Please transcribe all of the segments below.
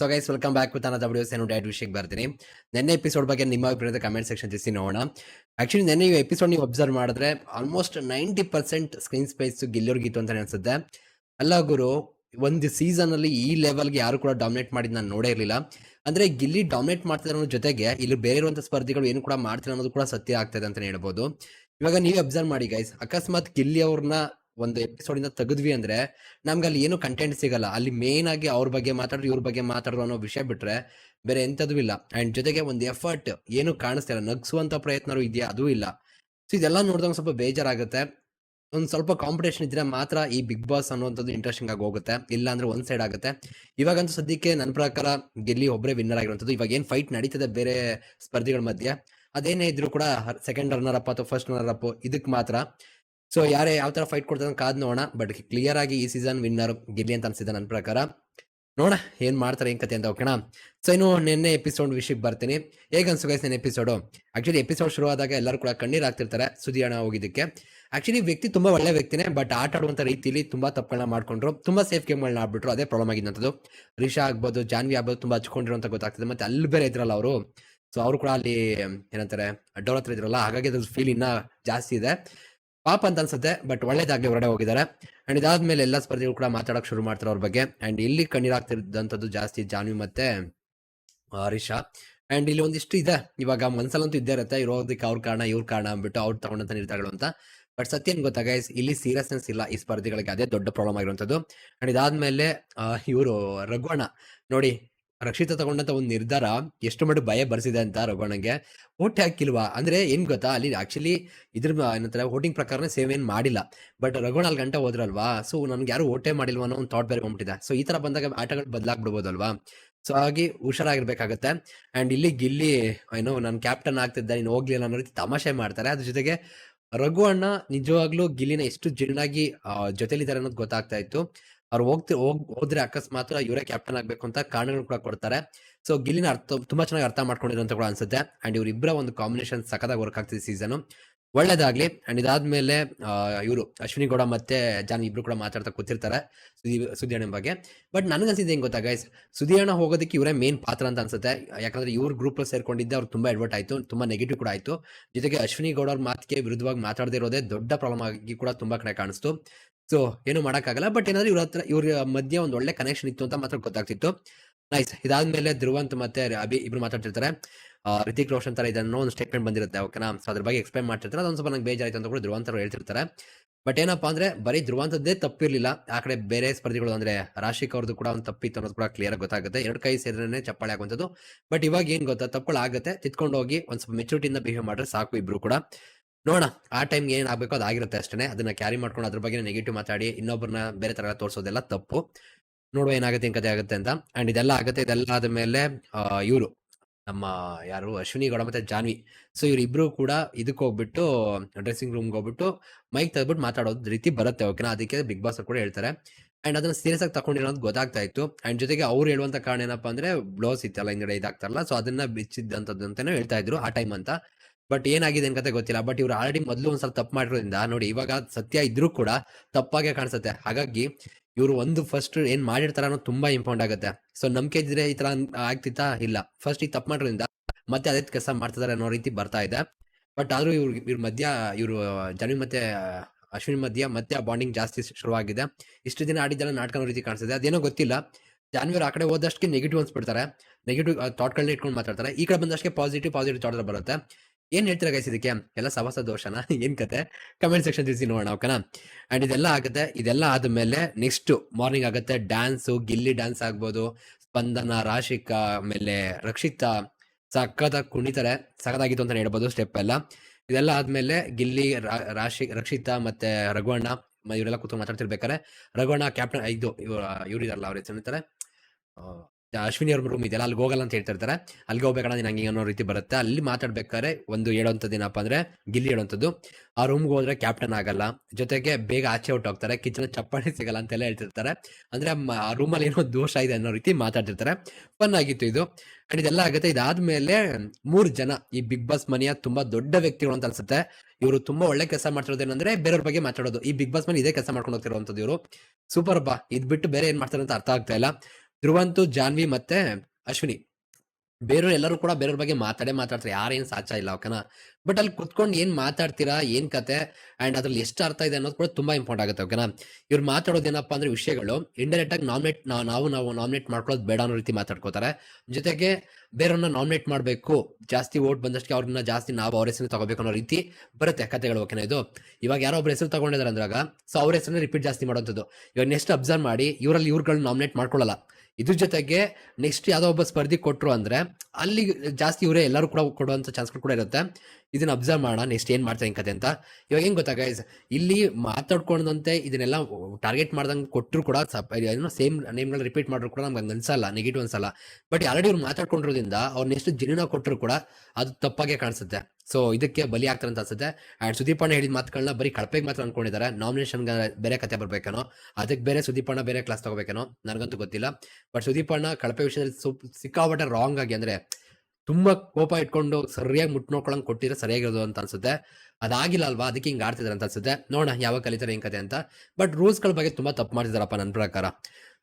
So guys welcome back with ನಾನು W S ಏನು diet ವಿಷಯಕ್ಕೆ ಬರ್ತೀನಿ ನೆನ್ನೆ ಎಪಿಸೋಡ್ ಬಗ್ಗೆ ನಿಮ್ಮ ಅಭಿಪ್ರಾಯದ ಕಮೆಂಟ್ ಸೆಕ್ಷನ್ ತಿಳಿಸಿ ನೋಡೋಣ. ಆಕ್ಚುಲಿ ನೆನ್ನೆ ಈ ಎಪಿಸೋಡ್ ನೀವು ಅಬ್ಸರ್ವ್ ಮಾಡಿದ್ರೆ almost ninety percent screen space ಗೆಲ್ಲೋರ್ಗಿತ್ತು ಅಂತ ಅನಿಸುತ್ತೆ. ಅಲ್ಲ ಗುರು, ಒಂದು ಸೀಸನ್ ಅಲ್ಲಿ ಈ ಲೆವೆಲ್ಗೆ ಯಾರು ಕೂಡ ಡಾಮಿನೇಟ್ ಮಾಡಿದ್ ನಾನು ನೋಡೇ ಇರಲಿಲ್ಲ. ಅಂದ್ರೆ ಗಿಲ್ಲಿ ಡಾಮಿನೇಟ್ ಮಾಡ್ತಿರೋ ಜೊತೆಗೆ ಇಲ್ಲಿ ಬೇರೆ ಇರುವಂಥ ಸ್ಪರ್ಧಿಗಳು ಏನು ಕೂಡ ಮಾಡ್ತಿಲ್ಲ ಅನ್ನೋದು ಕೂಡ ಸತ್ಯ ಆಗ್ತದೆ ಅಂತ ಹೇಳ್ಬೋದು. ಇವಾಗ ನೀವೇ ಅಬ್ಸರ್ವ್ ಮಾಡಿ ಗೈಸ್ ಅಕಸ್ಮಾತ್ ಗಿಲ್ಲಿ ಅವ್ರನ್ನ ಒಂದು ಎಪಿಸೋಡ್ ಇಂದ ತೆಗೆದ್ವಿ ಅಂದ್ರೆ ನಮ್ಗೆ ಅಲ್ಲಿ ಏನು ಕಂಟೆಂಟ್ ಸಿಗಲ್ಲ. ಅಲ್ಲಿ ಮೇನ್ ಆಗಿ ಅವ್ರ ಬಗ್ಗೆ ಮಾತಾಡ್ರು, ಇವ್ರ ಬಗ್ಗೆ ಮಾತಾಡ್ರು ಅನ್ನೋ ವಿಷಯ ಬಿಟ್ರೆ ಬೇರೆ ಎಂತದೂ ಇಲ್ಲ. ಅಂಡ್ ಜೊತೆಗೆ ಒಂದು ಎಫರ್ಟ್ ಏನು ಕಾಣಿಸ್ತಿಲ್ಲ ನಗ್ಸುವಂತ ಪ್ರಯತ್ನರು ಇದೆಯಾ? ಅದೂ ಇಲ್ಲ. ಸೊ ಇದೆಲ್ಲ ನೋಡಿದಾಗ ಸ್ವಲ್ಪ ಬೇಜಾರಾಗುತ್ತೆ. ಒಂದು ಸ್ವಲ್ಪ ಕಾಂಪಿಟೇಷನ್ ಇದ್ರೆ ಮಾತ್ರ ಈ ಬಿಗ್ ಬಾಸ್ ಅನ್ನುವಂಥದ್ದು ಇಂಟ್ರೆಸ್ಟಿಂಗ್ ಆಗಿ ಹೋಗುತ್ತೆ. ಇಲ್ಲ ಅಂದ್ರೆ ಒಂದ್ ಸೈಡ್ ಆಗುತ್ತೆ. ಇವಾಗಂತೂ ಸದ್ಯಕ್ಕೆ ನನ್ನ ಪ್ರಕಾರ ಗೆಲ್ಲಿ ಒಬ್ಬರೇ ವಿನ್ನರ್ ಆಗಿರುವಂಥದ್ದು. ಇವಾಗ ಏನ್ ಫೈಟ್ ನಡೀತದೆ ಬೇರೆ ಸ್ಪರ್ಧಿಗಳ ಮಧ್ಯೆ? ಅದೇನೇ ಇದ್ರು ಕೂಡ ಸೆಕೆಂಡ್ ರನ್ನರ್ ಅಪ್ ಅಥವಾ ಫಸ್ಟ್ ರನ್ನರ್ ಅಪ್ ಇದಕ್ಕೆ ಮಾತ್ರ. ಸೊ ಯಾರೇ ಯಾವ ತರ ಫೈಟ್ ಕೊಡ್ತಾರೆ ಕಾದ್ ನೋಡೋಣ. ಬಟ್ ಕ್ಲಿಯರ್ ಆಗಿ ಈ ಸೀಸನ್ ವಿನ್ನರ್ ಗೆಲ್ಲಿ ಅಂತ ಅನ್ಸಿದೆ ನನ್ನ ಪ್ರಕಾರ. ನೋಡ ಏನ್ ಮಾಡ್ತಾರೆ ಏನ್ ಕತೆ ಅಂತ ಓಕೆನಾ ಸೊ ಇನ್ನು ನಿನ್ನೆ ಎಪಿಸೋಡ್ ವಿಷಯಕ್ಕೆ ಬರ್ತೀನಿ. ಹೇಗೆ ಅನ್ಸು ಗೈಸ್ ನನ್ನ ಎಪಿಸೋಡು ಆಕ್ಚುಲಿ ಎಪಿಸೋಡ್ ಶುರು ಆದಾಗ ಎಲ್ಲರೂ ಕೂಡ ಕಣ್ಣೀರ್ ಆಗ್ತಿರ್ತಾರೆ ಸುದ್ದಿ ಹಣ ಹೋಗಿದ್ದಕ್ಕೆ. ಆಕ್ಚುಲಿ ವ್ಯಕ್ತಿ ತುಂಬಾ ಒಳ್ಳೆ ವ್ಯಕ್ತಿನೇ ಬಟ್ ಆಟ ಆಡುವಂತ ರೀತಿಯಲ್ಲಿ ತುಂಬಾ ತಪ್ಪುಗಳನ್ನ ಮಾಡ್ಕೊಂಡ್ರು. ತುಂಬಾ ಸೇಫ್ ಗೇಮ್ಗಳನ್ನ ಆಡ್ಬಿಟ್ರು, ಅದೇ ಪ್ರಾಬ್ಲಮ್ ಆಗಿದ್ದಂಥದ್ದು ರಿಷಾ ಆಗ್ಬೋದು, ಜಾನ್ವಿ ಆಗ್ಬೋದು, ತುಂಬಾ ಹಚ್ಕೊಂಡಿರೋ ಅಂತ ಗೊತ್ತಾಗ್ತದೆ. ಮತ್ತೆ ಅಲ್ಲಿ ಬೇರೆ ಇದ್ರಲ್ಲ ಅವರು. ಸೊ ಅವರು ಕೂಡ ಅಲ್ಲಿ, ಏನಂತಾರೆ ಡೋರ್ ಹತ್ರ ಇದ್ರಲ್ಲ, ಹಾಗಾಗಿ ಅದ್ರ ಫೀಲ್ ಇನ್ನ ಜಾಸ್ತಿ ಇದೆ. ಪಾಪ ಅಂತ ಅನ್ಸುತ್ತೆ ಬಟ್ ಒಳ್ಳೇದಾಗ್ಲಿ ಹೊರಡೆ ಹೋಗಿದ್ದಾರೆ. ಅಂಡ್ ಇದಾದ್ಮೇಲೆ ಎಲ್ಲ ಸ್ಪರ್ಧಿಗಳು ಕೂಡ ಮಾತಾಡಕ್ ಶುರು ಮಾಡ್ತಾರೆ ಅವ್ರ ಬಗ್ಗೆ. ಅಂಡ್ ಇಲ್ಲಿ ಕಣ್ಣೀರಾಗ್ತಿದ್ದಂಥದ್ದು ಜಾಸ್ತಿ ಜಾನ್ವಿ ಮತ್ತೆ ಹರೀಶಾ. ಅಂಡ್ ಇಲ್ಲಿ ಒಂದಿಷ್ಟು ಇದೆ. ಇವಾಗ ಮನ್ಸಲ್ಲಂತೂ ಇದ್ದೇ ಇರುತ್ತೆ. ಇರೋದಕ್ಕೆ ಅವ್ರ ಕಾರಣ, ಇವ್ರ ಕಾರಣ ಅಂದ್ಬಿಟ್ಟು ಅವ್ರು ತಗೊಂಡಂತ ನಿರ್ಧಾರಗಳು ಅಂತ. ಬಟ್ ಸತ್ಯ ಏನ್ ಗೊತ್ತಾಗ ಇಲ್ಲಿ ಸೀರಿಯಸ್ನೆಸ್ ಇಲ್ಲ ಈ ಸ್ಪರ್ಧಿಗಳಿಗೆ. ಅದೇ ದೊಡ್ಡ ಪ್ರಾಬ್ಲಮ್ ಆಗಿರುವಂತದ್ದು ಅಂಡ್ ಇದಾದ್ಮೇಲೆ ಇವರು ರಘುವಣ ನೋಡಿ ರಕ್ಷಿತ ತಗೊಂಡಂತ ಒಂದು ನಿರ್ಧಾರ ಎಷ್ಟು ಮಟ್ಟ ಭಯ ಬರ್ಸಿದೆ ಅಂತ ರಘುವಣಗೆ ಓಟ್ ಹಾಕಿಲ್ವಾ? ಅಂದ್ರೆ ಏನ್ ಗೊತ್ತಾ? ಅಲ್ಲಿ ಆಕ್ಚುಲಿ ಇದ್ರ ಏನಂತಾರೆ ವೋಟಿಂಗ್ ಪ್ರಕಾರ ಸೇವ್ ಏನ್ ಮಾಡಿಲ್ಲ. ಬಟ್ ರಘುವಣ್ಣ ಅಲ್ಲಿ ಗಂಟೆ ಹೋದ್ರಲ್ವಾ? ಸೊ ನನ್ಗೆ ಯಾರು ಓಟೇ ಮಾಡಿಲ್ವ ಅನ್ನೋ ಒಂದು ಥಾಟ್ ಬೇರೆ ಬಂದ್ಬಿಟ್ಟಿದೆ. ಸೊ ಈ ತರ ಬಂದಾಗ ಆಟಗಳು ಬದಲಾಗ್ಬಿಡ್ಬೋದಲ್ವಾ? ಸೊ ಹಾಗೆ ಹುಷಾರಾಗಿರ್ಬೇಕಾಗತ್ತೆ. ಅಂಡ್ ಇಲ್ಲಿ ಗಿಲ್ಲಿ ಏನೋ ನಾನು ಕ್ಯಾಪ್ಟನ್ ಆಗ್ತಿದ್ದೆ, ನೀನು ಹೋಗ್ಲಿಲ್ಲ ಅನ್ನೋ ರೀತಿ ತಮಾಷೆ ಮಾಡ್ತಾರೆ. ಅದ್ರ ಜೊತೆಗೆ ರಘು ಅಣ್ಣ ನಿಜವಾಗ್ಲೂ ಗಿಲ್ಲಿನ ಎಷ್ಟು ಜಿನ್ನಾಗಿ ಜೊತೆಲಿದ್ದಾರೆ ಅನ್ನೋದು ಗೊತ್ತಾಗ್ತಾ ಇತ್ತು. ಅವ್ರು ಹೋಗ್ತಿ, ಹೋಗ್, ಹೋದ್ರೆ ಅಕಸ್ಮಾತ್ ಇವರೇ ಕ್ಯಾಪ್ಟನ್ ಆಗ್ಬೇಕು ಅಂತ ಕಾರಣಗಳು ಕೂಡ ಕೊಡ್ತಾರೆ. ಸೊ ಗಿಲ್ಲಿನ ಅರ್ಥ, ತುಂಬಾ ಚೆನ್ನಾಗಿ ಅರ್ಥ ಮಾಡ್ಕೊಂಡಿರೋ ಕೂಡ ಅನ್ಸುತ್ತೆ. ಅಂಡ್ ಇವ್ರಿಬ್ಬರ ಒಂದು ಕಾಂಬಿನೇಷನ್ ಸಖತ್ತಾಗಿ ವರ್ಕ್ ಆಗ್ತಿದೆ ಸೀಸನ್ ಒಳ್ಳೇದಾಗ್ಲಿ. ಅಂಡ್ ಇದಾದ್ಮೇಲೆ ಇವರು ಅಶ್ವಿನಿ ಗೌಡ ಮತ್ತೆ ಜಾನ್ ಇಬ್ರು ಕೂಡ ಮಾತಾಡ್ತಾ ಕೂತಿರ್ತಾರೆ ಸುದ್ದಿ ಸುದ್ದಿಯಣ್ಣ ಬಗ್ಗೆ. ಬಟ್ ನನಗನ್ಸಿದ್ದು ಹೆಂಗ್ ಗೊತ್ತಾ ಗೈಸ್ ಸುದಿಯಣ್ಣ ಹೋಗೋದಕ್ಕೆ ಇವರೇ ಮೇನ್ ಪಾತ್ರ ಅಂತ ಅನ್ಸುತ್ತೆ. ಯಾಕಂದ್ರೆ ಇವ್ರ ಗ್ರೂಪ್ ಸೇರ್ಕೊಂಡಿದ್ದೆ, ಅವ್ರು ತುಂಬಾ ಎಡ್ವರ್ಟ್ ಆಯ್ತು, ತುಂಬಾ ನೆಗೆಟಿವ್ ಕೂಡ ಆಯ್ತು. ಜೊತೆಗೆ ಅಶ್ವಿನಿ ಗೌಡ ಅವ್ರ ಮಾತಿಗೆ ವಿರುದ್ಧವಾಗಿ ಮಾತಾಡದೇ ಇರೋದೇ ದೊಡ್ಡ ಪ್ರಾಬ್ಲಮ್ ಆಗಿ ಕೂಡ ತುಂಬಾ ಕಡೆ ಕಾಣಿಸ್ತು. ಸೊ ಏನು ಮಾಡೋಕ್ಕಾಗಲ್ಲ ಬಟ್ ಏನಾದ್ರು ಇವ್ರ ಹತ್ರ ಇವ್ರ ಮಧ್ಯೆ ಒಂದು ಒಳ್ಳೆ ಕನೆಕ್ಷನ್ ಇತ್ತು ಅಂತ ಮಾತ್ರ ಗೊತ್ತಾಗ್ತಿತ್ತು. ನೈಸ್ ಇದಾದ್ಮೇಲೆ ಧ್ರುವಂತ್ ಮತ್ತೆ ಅಭಿ ಇಬ್ರು ಮಾತಾಡ್ತಿರ್ತಾರೆ. ರಿತಿಕ್ ರೋಷನ್ ತರ ಇದನ್ನೋ ಒಂದು ಸ್ಟೇಟ್ಮೆಂಟ್ ಬಂದಿರುತ್ತೆ, ಓಕೆನಾ? ಸೊ ಅದ್ರ ಬಗ್ಗೆ ಎಕ್ಸ್ಪ್ಲೈನ್ ಮಾಡ್ತಿರ್ತಾರೆ. ಅದೊಂದು ಸ್ವಲ್ಪ ನಂಗೆ ಬೇಜಾರಾಯ್ತು ಅಂತ ಕೂಡ ಧ್ರುವಂತ ಅವ್ರು ಹೇಳ್ತಿರ್ತಾರೆ. ಬಟ್ ಏನಪ್ಪಾ ಅಂದ್ರೆ, ಬರೀ ಧ್ರುವಂತದ್ದೇ ತಪ್ಪಿರ್ಲಿಲ್ಲ. ಆ ಕಡೆ ಬೇರೆ ಸ್ಪರ್ಧಿಗಳು ಅಂದ್ರೆ ರಾಶಿಕ್ ಅವ್ರದ್ದು ಕೂಡ ಒಂದು ತಪ್ಪಿತ್ತು ಅನ್ನೋದು ಕೂಡ ಕ್ಲಿಯರ್ ಗೊತ್ತಾಗುತ್ತೆ. ಎರಡು ಕೈ ಸೇರಿದ್ರೆ ಚಪ್ಪಾಳೆ ಆಗುವಂಥದ್ದು. ಬಟ್ ಇವಾಗ ಏನ್ ಗೊತ್ತಾ? ತಪ್ಪುಗಳಾಗುತ್ತೆ. ತಿತ್ಕೊಂಡು ಹೋಗಿ ಒಂದ್ ಸ್ವಲ್ಪ ಮೆಚುರಿಟಿಯಿಂದ ಬಿಹೇವ್ ಮಾಡ್ರೆ ಸಾಕು ಇಬ್ರು ಕೂಡ. ನೋಡ ಆ ಟೈಮ್ಗೆ ಏನ್ ಆಗ್ಬೇಕು ಅದಾಗಿರುತ್ತೆ ಅಷ್ಟೇ ಅದನ್ನ ಕ್ಯಾರಿ ಮಾಡ್ಕೊಂಡು ಅದ್ರ ಬಗ್ಗೆ ನೆಗೆಟಿವ್ ಮಾತಾಡಿ ಇನ್ನೊಬ್ಬರನ್ನ ಬೇರೆ ತರ ತೋರಿಸೋದೆಲ್ಲ ತಪ್ಪು. ನೋಡುವ ಏನಾಗುತ್ತೆ ಏನ್ ಕತೆ ಆಗುತ್ತೆ ಅಂತ. ಅಂಡ್ ಇದೆಲ್ಲ ಆಗುತ್ತೆ, ಇದೆಲ್ಲ ಆದ್ಮೇಲೆ ಇವರು. ನಮ್ಮ ಯಾರು? ಅಶ್ವಿನಿ ಗೌಡ ಮತ್ತೆ ಜಾನ್ವಿ. ಸೊ ಇವ್ರಿಬ್ರು ಕೂಡ ಇದಕ್ಕೆ ಹೋಗ್ಬಿಟ್ಟು ಡ್ರೆಸ್ಸಿಂಗ್ ರೂಮ್ಗೆ ಹೋಗ್ಬಿಟ್ಟು ಮೈಕ್ ತೆಗೆದ್ಬಿಟ್ಟು ಮಾತಾಡೋದು ರೀತಿ ಬರುತ್ತೆ ಓಕೆನಾ ಅದಕ್ಕೆ ಬಿಗ್ ಬಾಸ್ ಕೂಡ ಹೇಳ್ತಾರೆ. ಅಂಡ್ ಅದನ್ನ ಸೀರಿಯಸ್ ಆಗಿ ತಗೊಂಡಿರೋದು ಗೊತ್ತಾಗ್ತಾ ಇತ್ತು. ಅಂಡ್ ಜೊತೆಗೆ ಅವ್ರು ಹೇಳುವಂತ ಕಾರಣ ಏನಪ್ಪಾ ಅಂದ್ರೆ ಬ್ಲೌಸ್ ಇತ್ತಲ್ಲ ಹಿಂಗಡೆ ಇದಾಗ್ತಾರಲ್ಲ ಸೊ ಅದನ್ನ ಬಿಚ್ಚಿದ್ದಂತದ್ದು ಅಂತಾನೆ ಹೇಳ್ತಾ ಇದ್ರು ಆ ಟೈಮ್ ಅಂತ. ಬಟ್ ಏನಾಗಿದೆ ಅಂತ ಗೊತ್ತಿಲ್ಲ. ಬಟ್ ಇವ್ರು ಆಲ್ರೆಡಿ ಮೊದಲು ಒಂದ್ಸಲ ತಪ್ಪು ಮಾಡಿರೋದ್ರಿಂದ ನೋಡಿ ಇವಾಗ ಸತ್ಯ ಇದ್ರೂ ಕೂಡ ತಪ್ಪಾಗೆ ಕಾಣಿಸುತ್ತೆ. ಹಾಗಾಗಿ ಇವರು ಒಂದು ಫಸ್ಟ್ ಏನ್ ಮಾಡಿರ್ತಾರ ಅನ್ನೋದು ತುಂಬಾ ಇಂಪಾರ್ಟೆಂಟ್ ಆಗುತ್ತೆ. ಸೊ ನಂಬಿಕೆ ಇದ್ರೆ ಈ ತರ ಆಗ್ತಿತ್ತಾ? ಇಲ್ಲ. ಫಸ್ಟ್ ಈ ತಪ್ಪು ಮಾಡಿರೋದ್ರಿಂದ ಮತ್ತೆ ಅದೇ ಕೆಲಸ ಮಾಡ್ತಿದಾರೆ ಅನ್ನೋ ರೀತಿ ಬರ್ತಾ ಇದೆ. ಬಟ್ ಆದ್ರೂ ಇವ್ರ ಇವ್ರ ಮಧ್ಯ, ಇವರು ಜನಿ ಮತ್ತೆ ಅಶ್ವಿನಿ ಮಧ್ಯ ಮತ್ತೆ ಆ ಬಾಂಡಿಂಗ್ ಜಾಸ್ತಿ ಶುರುವಾಗಿದೆ. ಇಷ್ಟು ದಿನ ಆಡಿದ್ದೆಲ್ಲ ನಾಟಕ ರೀತಿ ಕಾಣಿಸ್ತಿದೆ ಅದೇನೋ ಗೊತ್ತಿಲ್ಲ. ಜಾನ್ವರ್ ಆ ಕಡೆ ಹೋದಷ್ಟಕ್ಕೆ ನೆಗೆಟಿವ್ ಅನ್ಸ್ಬಿಡ್ತಾರೆ. ನೆಗೆಟಿವ್ ಥಾಟ್ಗಳನ್ನ ಇಟ್ಕೊಂಡು ಮಾತಾಡ್ತಾರೆ. ಈ ಕಡೆ ಬಂದಷ್ಟಕ್ಕೆ ಪಾಸಿಟಿವ್ ಪಾಸಿಟಿವ್ ಥಾಟ್ ಬರುತ್ತೆ. ಏನ್ ಹೇಳ್ತೀರಾ ಗೈಸ್ ಇದಕ್ಕೆ? ಎಲ್ಲ ಸವಾಸ ದೋಷನ? ಏನ್ ಕತೆ? ಕಮೆಂಟ್ ಸೆಕ್ಷನ್ ತಿಳಿಸಿ ನೋಡೋಣ ಓಕೆನಾ ಅಂಡ್ ಇದೆಲ್ಲ ಆಗುತ್ತೆ. ಇದೆಲ್ಲ ಆದ್ಮೇಲೆ ನೆಕ್ಸ್ಟ್ ಮಾರ್ನಿಂಗ್ ಆಗುತ್ತೆ. ಡ್ಯಾನ್ಸ್ ಗಿಲ್ಲಿ ಡ್ಯಾನ್ಸ್ ಆಗ್ಬೋದು. ಸ್ಪಂದನ, ರಾಶಿಕಾ, ಆಮೇಲೆ ರಕ್ಷಿತಾ ಸಖತ್ತಾಗಿ ಕುಣಿತಾರೆ, ಸಖತ್ತಾಗಿತ್ತು ಅಂತ ಹೇಳ್ಬೋದು ಸ್ಟೆಪ್ ಎಲ್ಲ. ಇದೆಲ್ಲ ಆದ್ಮೇಲೆ ಗಿಲ್ಲಿ ರಾಶಿ, ರಕ್ಷಿತಾ ಮತ್ತೆ ರಘುವಣ್ಣ ಇವರೆಲ್ಲ ಕೂತ್ಕೊಂಡು ಮಾತಾಡ್ತಿರ್ಬೇಕಾರೆ ರಘುವಣ್ಣ ಕ್ಯಾಪ್ಟನ್ ಇದು ಇವ್ರು ಇದಾರಲ್ಲ ಅವ್ರ ಹೆಸರು ಅಶ್ವಿನಿ ಅವ್ರ ರೂಮ್ ಇದೆಯಲ್ಲ ಅಲ್ಲಿ ಹೋಗಲ್ಲ ಅಂತ ಹೇಳ್ತಿರ್ತಾರೆ. ಅಲ್ಲಿಗೆ ಹೋಗ್ಬೇಕಣ್ಣ, ನೀನು ಹಂಗೆ ಅನ್ನೋ ರೀತಿ ಬರುತ್ತೆ. ಅಲ್ಲಿ ಮಾತಾಡ್ಬೇಕಾದ್ರೆ ಒಂದು ಹೇಳೋಂಥದ್ದು ಏನಪ್ಪ ಅಂದ್ರೆ, ಗಿಲ್ಲಿ ಹೇಳೋಂಥದ್ದು ಆ ರೂಮ್ಗೆ ಹೋದ್ರೆ ಕ್ಯಾಪ್ಟನ್ ಆಗಲ್ಲ. ಜೊತೆಗೆ ಬೇಗ ಆಚೆ ಔಟ್ ಹೋಗ್ತಾರೆ ಕಿಚನ್ ಚಪ್ಪಾಳಿ ಸಿಗಲ್ಲ ಅಂತೆಲ್ಲ ಹೇಳ್ತಿರ್ತಾರೆ. ಅಂದ್ರೆ ಆ ರೂಮಲ್ಲಿ ಏನೋ ದೋಷ ಇದೆ ಅನ್ನೋ ರೀತಿ ಮಾತಾಡ್ತಿರ್ತಾರೆ. ಫನ್ ಆಗಿತ್ತು ಇದು. ಅಂಡ್ ಇದೆಲ್ಲ ಆಗುತ್ತೆ. ಇದಾದ್ಮೇಲೆ ಮೂರು ಜನ, ಈ ಬಿಗ್ ಬಾಸ್ ಮನೆಯ ತುಂಬಾ ದೊಡ್ಡ ವ್ಯಕ್ತಿಗಳು ಅಂತ ಅನ್ಸುತ್ತೆ. ಇವರು ತುಂಬಾ ಒಳ್ಳೆ ಕೆಲಸ ಮಾಡ್ತಿರೋದು ಏನಂದ್ರೆ ಬೇರೆಯವ್ರ ಬಗ್ಗೆ ಮಾತಾಡೋದು. ಈ ಬಿಗ್ ಬಾಸ್ ಮನೆ ಇದೇ ಕೆಲಸ ಮಾಡ್ಕೊಂಡು ಹೋಗ್ತಿರುವಂತದ್ದು ಇವರು. ಸೂಪರ್ ಬಾ ಇದ್ ಬಿಟ್ಟು ಬೇರೆ ಏನ್ ಮಾಡ್ತಾರೆ ಅಂತ ಅರ್ಥ ಆಗ್ತಾ ಇಲ್ಲ. ಧ್ರುವಂತು ಜಾನ್ವಿ ಮತ್ತೆ ಅಶ್ವಿನಿ. ಬೇರೆಯವ್ರು ಎಲ್ಲರೂ ಕೂಡ ಬೇರೆಯವ್ರ ಬಗ್ಗೆ ಮಾತಾಡೇ ಮಾತಾಡ್ತಾರೆ. ಯಾರೇನು ಸಾಚ ಇಲ್ಲ ಓಕೆನಾ ಬಟ್ ಅಲ್ಲಿ ಕುತ್ಕೊಂಡು ಏನ್ ಮಾತಾಡ್ತೀರಾ, ಏನ್ ಕತೆ? ಅಂಡ್ ಅದ್ರಲ್ಲಿ ಎಷ್ಟು ಅರ್ಥ ಇದೆ ಅನ್ನೋದು ಕೂಡ ತುಂಬಾ ಇಂಪಾರ್ಟ್ ಆಗುತ್ತೆ ಓಕೆನಾ ಇವ್ರು ಮಾತಾಡೋದು ಏನಪ್ಪಾ ಅಂದ್ರೆ ವಿಷಯಗಳು ಇಂಡೈರೆಕ್ಟ್ ಆಗಿ ನಾಮಿನೇಟ್ ನಾವು ನಾವು ನಾಮಿನೇಟ್ ಮಾಡ್ಕೊಳ್ಳೋದು ಬೇಡ ಅನ್ನೋ ರೀತಿ ಮಾತಾಡ್ಕೋತಾರೆ. ಜೊತೆಗೆ ಬೇರೆಯವ್ರನ್ನ ನಾಮಿನೇಟ್ ಮಾಡಬೇಕು. ಜಾಸ್ತಿ ಓಟ್ ಬಂದಷ್ಟಕ್ಕೆ ಅವ್ರನ್ನ ಜಾಸ್ತಿ ನಾವು ಅವ್ರ ಹೆಸರು ತಗೋಬೇಕು ಅನ್ನೋ ರೀತಿ ಬರುತ್ತೆ ಕತೆಗಳು ಓಕೆನಾ ಇದು ಇವಾಗ ಯಾರೋ ಒಬ್ರು ಹೆಸರು ತಗೊಂಡಿದ್ದಾರೆ ಅಂದ್ರಾಗ ಸೊ ಅವ್ರ ಹೆಸರನ್ನ ರಿಪೀಟ್ ಜಾಸ್ತಿ ಮಾಡೋಂಥದ್ದು. ಇವಾಗ ನೆಕ್ಸ್ಟ್ ಅಬ್ಸರ್ವ್ ಮಾಡಿ, ಇವರಲ್ಲಿ ಇವ್ರುಗಳನ್ನ ನಾಮಿನೇಟ್ ಮಾಡ್ಕೊಳ್ಳಲ್ಲ. ಇದ್ರ ಜೊತೆಗೆ ನೆಕ್ಸ್ಟ್ ಯಾವ್ದೋ ಒಬ್ಬ ಸ್ಪರ್ಧಿ ಕೊಟ್ರು ಅಂದ್ರೆ ಅಲ್ಲಿ ಜಾಸ್ತಿ ಇವರೇ ಎಲ್ಲರೂ ಕೂಡ ಕೊಡುವಂತ ಚಾನ್ಸ್ಗಳು ಕೂಡ ಇರುತ್ತೆ. ಇದನ್ನ ಅಬ್ಸರ್ವ್ ಮಾಡೋಣ ನೆಕ್ಸ್ಟ್ ಏನ್ ಮಾಡ್ತಾರೆ ಕತೆ ಅಂತ. ಇವಾಗ ಹೆಂಗ್ ಗೊತ್ತಾ ಗೈಸ್ ಇಲ್ಲಿ ಮಾತಾಡ್ಕೊಂಡಂತೆ ಇದನ್ನೆಲ್ಲ ಟಾರ್ಗೆಟ್ ಮಾಡ್ದಂಗೆ ಕೊಟ್ಟರು ಕೂಡ ಏನೋ ಸೇಮ್ ನೇಮ್ಗಳು ರಿಪೀಟ್ ಮಾಡ್ರು ಕೂಡ ನಮ್ಗೆ ಅನ್ಸಲ್ಲ ನೆಗೆಟಿವ್ ಅನ್ಸಲ್ಲ. ಬಟ್ ಆಲ್ರೆಡಿ ಇವ್ರು ಮಾತಾಡ್ಕೊಂಡಿರೋದ್ರಿಂದ ಅವ್ರು ನೆಕ್ಸ್ಟ್ ಜಿನಿನ ಕೊಟ್ಟರು ಕೂಡ ಅದು ತಪ್ಪಾಗೆ ಕಾಣಿಸುತ್ತೆ. ಸೊ ಇದಕ್ಕೆ ಬಲಿ ಆಗ್ತಾರೆ ಅಂತ ಅನ್ಸುತ್ತೆ. ಅಂಡ್ ಸುದೀಪಣ್ಣ ಹೇಳಿದ ಮಾತುಗಳನ್ನ ಬರೀ ಕಳಪೆಗೆ ಮಾತ್ರ ಅನ್ಕೊಂಡಿದ್ದಾರೆ. ನಾಮಿನೇಷನ್ ಬೇರೆ ಕತೆ ಬರ್ಬೇಕೇನೋ, ಅದಕ್ಕೆ ಬೇರೆ ಸುದೀಪಣ್ಣ ಬೇರೆ ಕ್ಲಾಸ್ ತಗೋಬೇಕೇನೋ, ನನಗಂತೂ ಗೊತ್ತಿಲ್ಲ. ಬಟ್ ಸುದೀಪಣ್ಣ ಕಳಪೆ ವಿಷಯದಲ್ಲಿ ಸಿಕ್ಕಾಪಟ್ಟೆ ರಾಂಗ್ ಆಗಿ ಅಂದ್ರೆ ತುಂಬಾ ಕೋಪ ಇಟ್ಕೊಂಡು ಸರಿಯಾಗಿ ಮುಟ್ ನೋಡ್ಕೊಳಂಗ್ ಕೊಟ್ಟಿರೋ ಸರಿಯಾಗಿರೋದು ಅಂತ ಅನ್ಸುತ್ತೆ. ಅದಾಗಿಲ್ಲ ಅಲ್ವಾ ಅದಕ್ಕೆ ಹಿಂಗ್ ಆಡ್ತಿದಾರೆ ಅಂತ ಅನ್ಸುತ್ತೆ. ನೋಡೋಣ, ಯಾವಾಗ ಕಲಿತಾರೆ ಹೆಂಗ್ ಕತೆ ಅಂತ. ಬಟ್ ರೂಲ್ಸ್ಗಳ ಬಗ್ಗೆ ತುಂಬಾ ತಪ್ಪು ಮಾಡ್ತಿದಾರಪ್ಪ ನನ್ನ ಪ್ರಕಾರ.